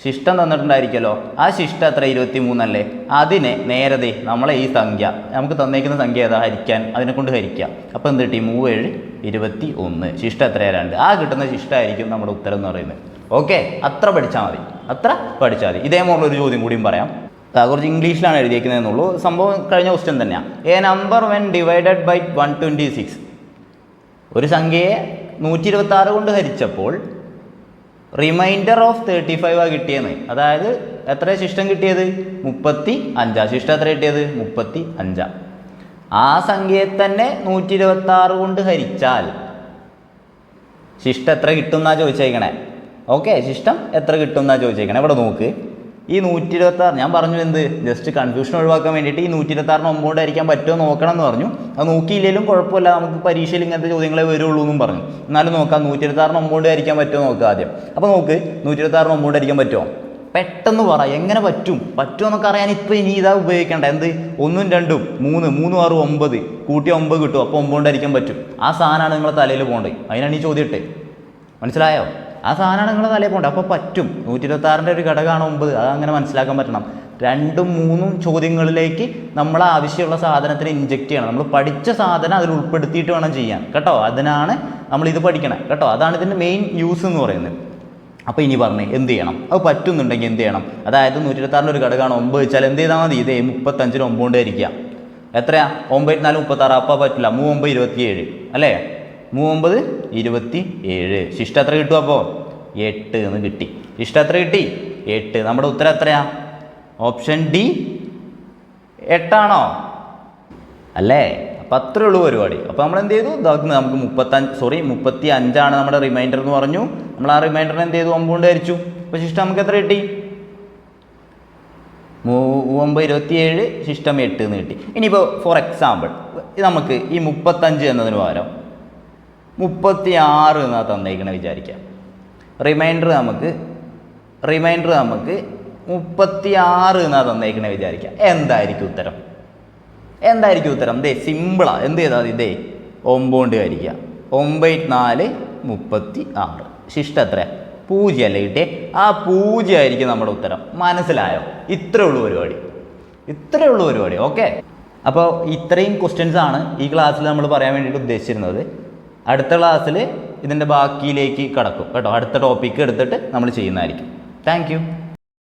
ശിഷ്ടം തന്നിട്ടുണ്ടായിരിക്കുമല്ലോ. ആ ശിഷ്ടം എത്ര? ഇരുപത്തി മൂന്നല്ലേ അതിനെ നേരത്തെ നമ്മളെ ഈ സംഖ്യ നമുക്ക് തന്നേക്കുന്ന സംഖ്യ ഏതാ? ഹരിക്കാൻ അതിനെ കൊണ്ട് ഹരിക്കുക. അപ്പോൾ എന്ത് കിട്ടി? മൂവേഴ് ഇരുപത്തി ഒന്ന് ശിഷ്ട എത്ര രണ്ട്. ആ കിട്ടുന്ന ശിഷ്ട ആയിരിക്കും നമ്മുടെ ഉത്തരം എന്ന് പറയുന്നത്. ഓക്കെ? അത്ര പഠിച്ചാൽ മതി. അത്ര പഠിച്ചാൽ മതി. ഇതേപോലെ ഒരു ചോദ്യം കൂടിയും പറയാം. കുറച്ച് ഇംഗ്ലീഷിലാണ് എഴുതിയേക്കുന്നതെന്നുള്ളൂ. സംഭവം കഴിഞ്ഞ ക്വസ്റ്റ്യൻ തന്നെയാണ് a number when divided by one twenty six ഒരു സംഖ്യയെ നൂറ്റി ഇരുപത്തി ആറ് കൊണ്ട് ഹരിച്ചപ്പോൾ റിമൈൻഡർ ഓഫ് തേർട്ടി ഫൈവ് ആ കിട്ടിയെന്ന്. അതായത് എത്ര ശിഷ്ടം കിട്ടിയത്? മുപ്പത്തി അഞ്ചാ ശിഷ്ടം എത്ര കിട്ടിയത്? മുപ്പത്തി അഞ്ചാ ആ സംഖ്യയെ തന്നെ നൂറ്റി ഇരുപത്തി ആറ് കൊണ്ട് ഹരിച്ചാൽ ശിഷ്ടം എത്ര കിട്ടും എന്നാ ചോദിച്ചേക്കണേ. ഓക്കെ ശിഷ്ടം എത്ര കിട്ടും എന്നാ ചോദിച്ചേക്കണേ. ഇവിടെ നോക്ക്. ഈ നൂറ്റി ഇരുപത്തി ആറ് ഞാൻ പറഞ്ഞു എന്ത് ജസ്റ്റ് കൺഫ്യൂഷൻ ഒഴിവാക്കാൻ വേണ്ടിയിട്ട് ഈ നൂറ്റി ഇരുപത്തി ആറിന് ഒമ്പത് ഹരിക്കാൻ പറ്റുമോ നോക്കണം എന്ന് പറഞ്ഞു. അത് നോക്കിയില്ലെങ്കിലും കുഴപ്പമില്ല നമുക്ക് പരീക്ഷയിൽ ഇങ്ങനത്തെ ചോദ്യങ്ങളെ വരുള്ളൂ എന്നും പറഞ്ഞു. എന്നാലും നോക്കാം നൂറ്റി ഇരുപത്തി ആറിന് ഒമ്പത് ഹരിക്കാൻ പറ്റുമോ നോക്കുക ആദ്യം. അപ്പോൾ നോക്ക് നൂറ്റി ഇരുപത്തി ആറിന് ഒമ്പത് ഹരിക്കാൻ പറ്റുമോ? പെട്ടെന്ന് പറ എങ്ങനെ പറ്റും? പറ്റും എന്നൊക്കെ അറിയാൻ ഇപ്പം ഇനി ഇതാ ഉപയോഗിക്കേണ്ട. എന്ത്? ഒന്നും രണ്ടും മൂന്ന് മൂന്നും ആറും ഒമ്പത്. കൂട്ടി ഒമ്പത് കിട്ടും അപ്പോൾ ഒമ്പത് ഹരിക്കാൻ പറ്റും. ആ സാധനമാണ് നിങ്ങളെ തലയിൽ പോകേണ്ടത്. അതിനാണ് ഈ ചോദ്യം ഇട്ടേ മനസ്സിലായോ? ആ സാധനമാണ് നിങ്ങളെ തലയിൽ പോകേണ്ടത്. അപ്പോൾ പറ്റും. നൂറ്റി ഇരുപത്താറിന്റെ ഒരു ഘടകമാണ് ഒമ്പത്. അത് അങ്ങനെ മനസ്സിലാക്കാൻ പറ്റണം. രണ്ടും മൂന്നും ചോദ്യങ്ങളിലേക്ക് നമ്മൾ ആവശ്യമുള്ള സാധനത്തിന് ഇഞ്ചെക്ട് ചെയ്യണം. നമ്മൾ പഠിച്ച സാധനം അതിൽ ഉൾപ്പെടുത്തിയിട്ട് വേണം ചെയ്യാൻ. കേട്ടോ? അതിനാണ് നമ്മൾ ഇത് പഠിക്കണം. കേട്ടോ? അതാണ് ഇതിന്റെ മെയിൻ യൂസ് എന്ന് പറയുന്നത്. അപ്പോൾ ഇനി പറഞ്ഞേ എന്ത് ചെയ്യണം? അത് പറ്റുന്നുണ്ടെങ്കിൽ എന്ത് ചെയ്യണം? അതായത് നൂറ്റി ഇരുപത്താറിന്റെ ഒരു ഘടകമാണ് ഒമ്പത് വെച്ചാൽ എന്ത് ചെയ്താൽ മതി? ഇതേ മുപ്പത്തഞ്ചിന് ഒമ്പത് ഹരിക്കുക. എത്രയാ? ഒമ്പത് നാല് മുപ്പത്താറ്. അപ്പോൾ പറ്റില്ല. മൂവൊമ്പത് ഇരുപത്തിയേഴ്. അല്ലേ? മൂവൊമ്പത് ഇരുപത്തി ഏഴ് ശിഷ്ട എത്ര കിട്ടും അപ്പോൾ എട്ട് എന്ന് കിട്ടി. ഇഷ്ടം എത്ര കിട്ടി? എട്ട്. നമ്മുടെ ഉത്തരം എത്രയാ? ഓപ്ഷൻ ഡി എട്ടാണോ? അല്ലേ? അപ്പം അത്രേ ഉള്ളൂ പരിപാടി. അപ്പോൾ നമ്മൾ എന്ത് ചെയ്തു? ഇതാക്കുന്നത് നമുക്ക് മുപ്പത്തഞ്ച് സോറി മുപ്പത്തി അഞ്ചാണ് നമ്മുടെ റിമൈൻഡർ എന്ന് പറഞ്ഞു. നമ്മൾ ആ റിമൈൻഡറിനെ എന്ത് ചെയ്തു? ഒമ്പത് കൊണ്ട് ഹരിച്ചു. അപ്പോൾ ശിഷ്ടം നമുക്ക് എത്ര കിട്ടി? മൂവൊമ്പത് ഇരുപത്തിയേഴ് ശിഷ്ടം എട്ട് എന്ന് കിട്ടി. ഇനിയിപ്പോൾ ഫോർ എക്സാമ്പിൾ നമുക്ക് ഈ മുപ്പത്തഞ്ച് എന്നതിന് പകരം മുപ്പത്തി ആറ് എന്നാ തന്നേക്കണേ വിചാരിക്കാം. റിമൈൻഡർ നമുക്ക് റിമൈൻഡർ നമുക്ക് മുപ്പത്തി ആറ് എന്നാ തന്നേക്കണേ വിചാരിക്കാം. എന്തായിരിക്കും ഉത്തരം? എന്തായിരിക്കും ഉത്തരം? ദേ സിമ്പിളാ. എന്ത് ചെയ്താൽ മതി? ദേ ഒമ്പത് ഹരിക്കുക. ഒമ്പത് നാല് മുപ്പത്തി ആറ് ശിഷ്ടം എത്ര പൂജ്യം അല്ലേ കിട്ടിയേ? ആ പൂജ്യം ആയിരിക്കും നമ്മുടെ ഉത്തരം. മനസ്സിലായോ? ഇത്രേ ഉള്ളൂ പരിപാടി. ഇത്രേ ഉള്ളൂ പരിപാടി. ഓക്കെ? അപ്പോൾ ഇത്രയും ക്വസ്റ്റ്യൻസ് ആണ് ഈ ക്ലാസ്സിൽ നമ്മൾ പറയാൻ വേണ്ടിയിട്ട് ഉദ്ദേശിച്ചിരുന്നത്. അടുത്ത ക്ലാസ്സിൽ ഇതിന്റെ ബാക്കിയിലേക്ക് കടക്കും. കേട്ടോ? അടുത്ത ടോപ്പിക്ക് എടുത്തിട്ട് നമ്മൾ ചെയ്യുന്നതായിരിക്കും. താങ്ക്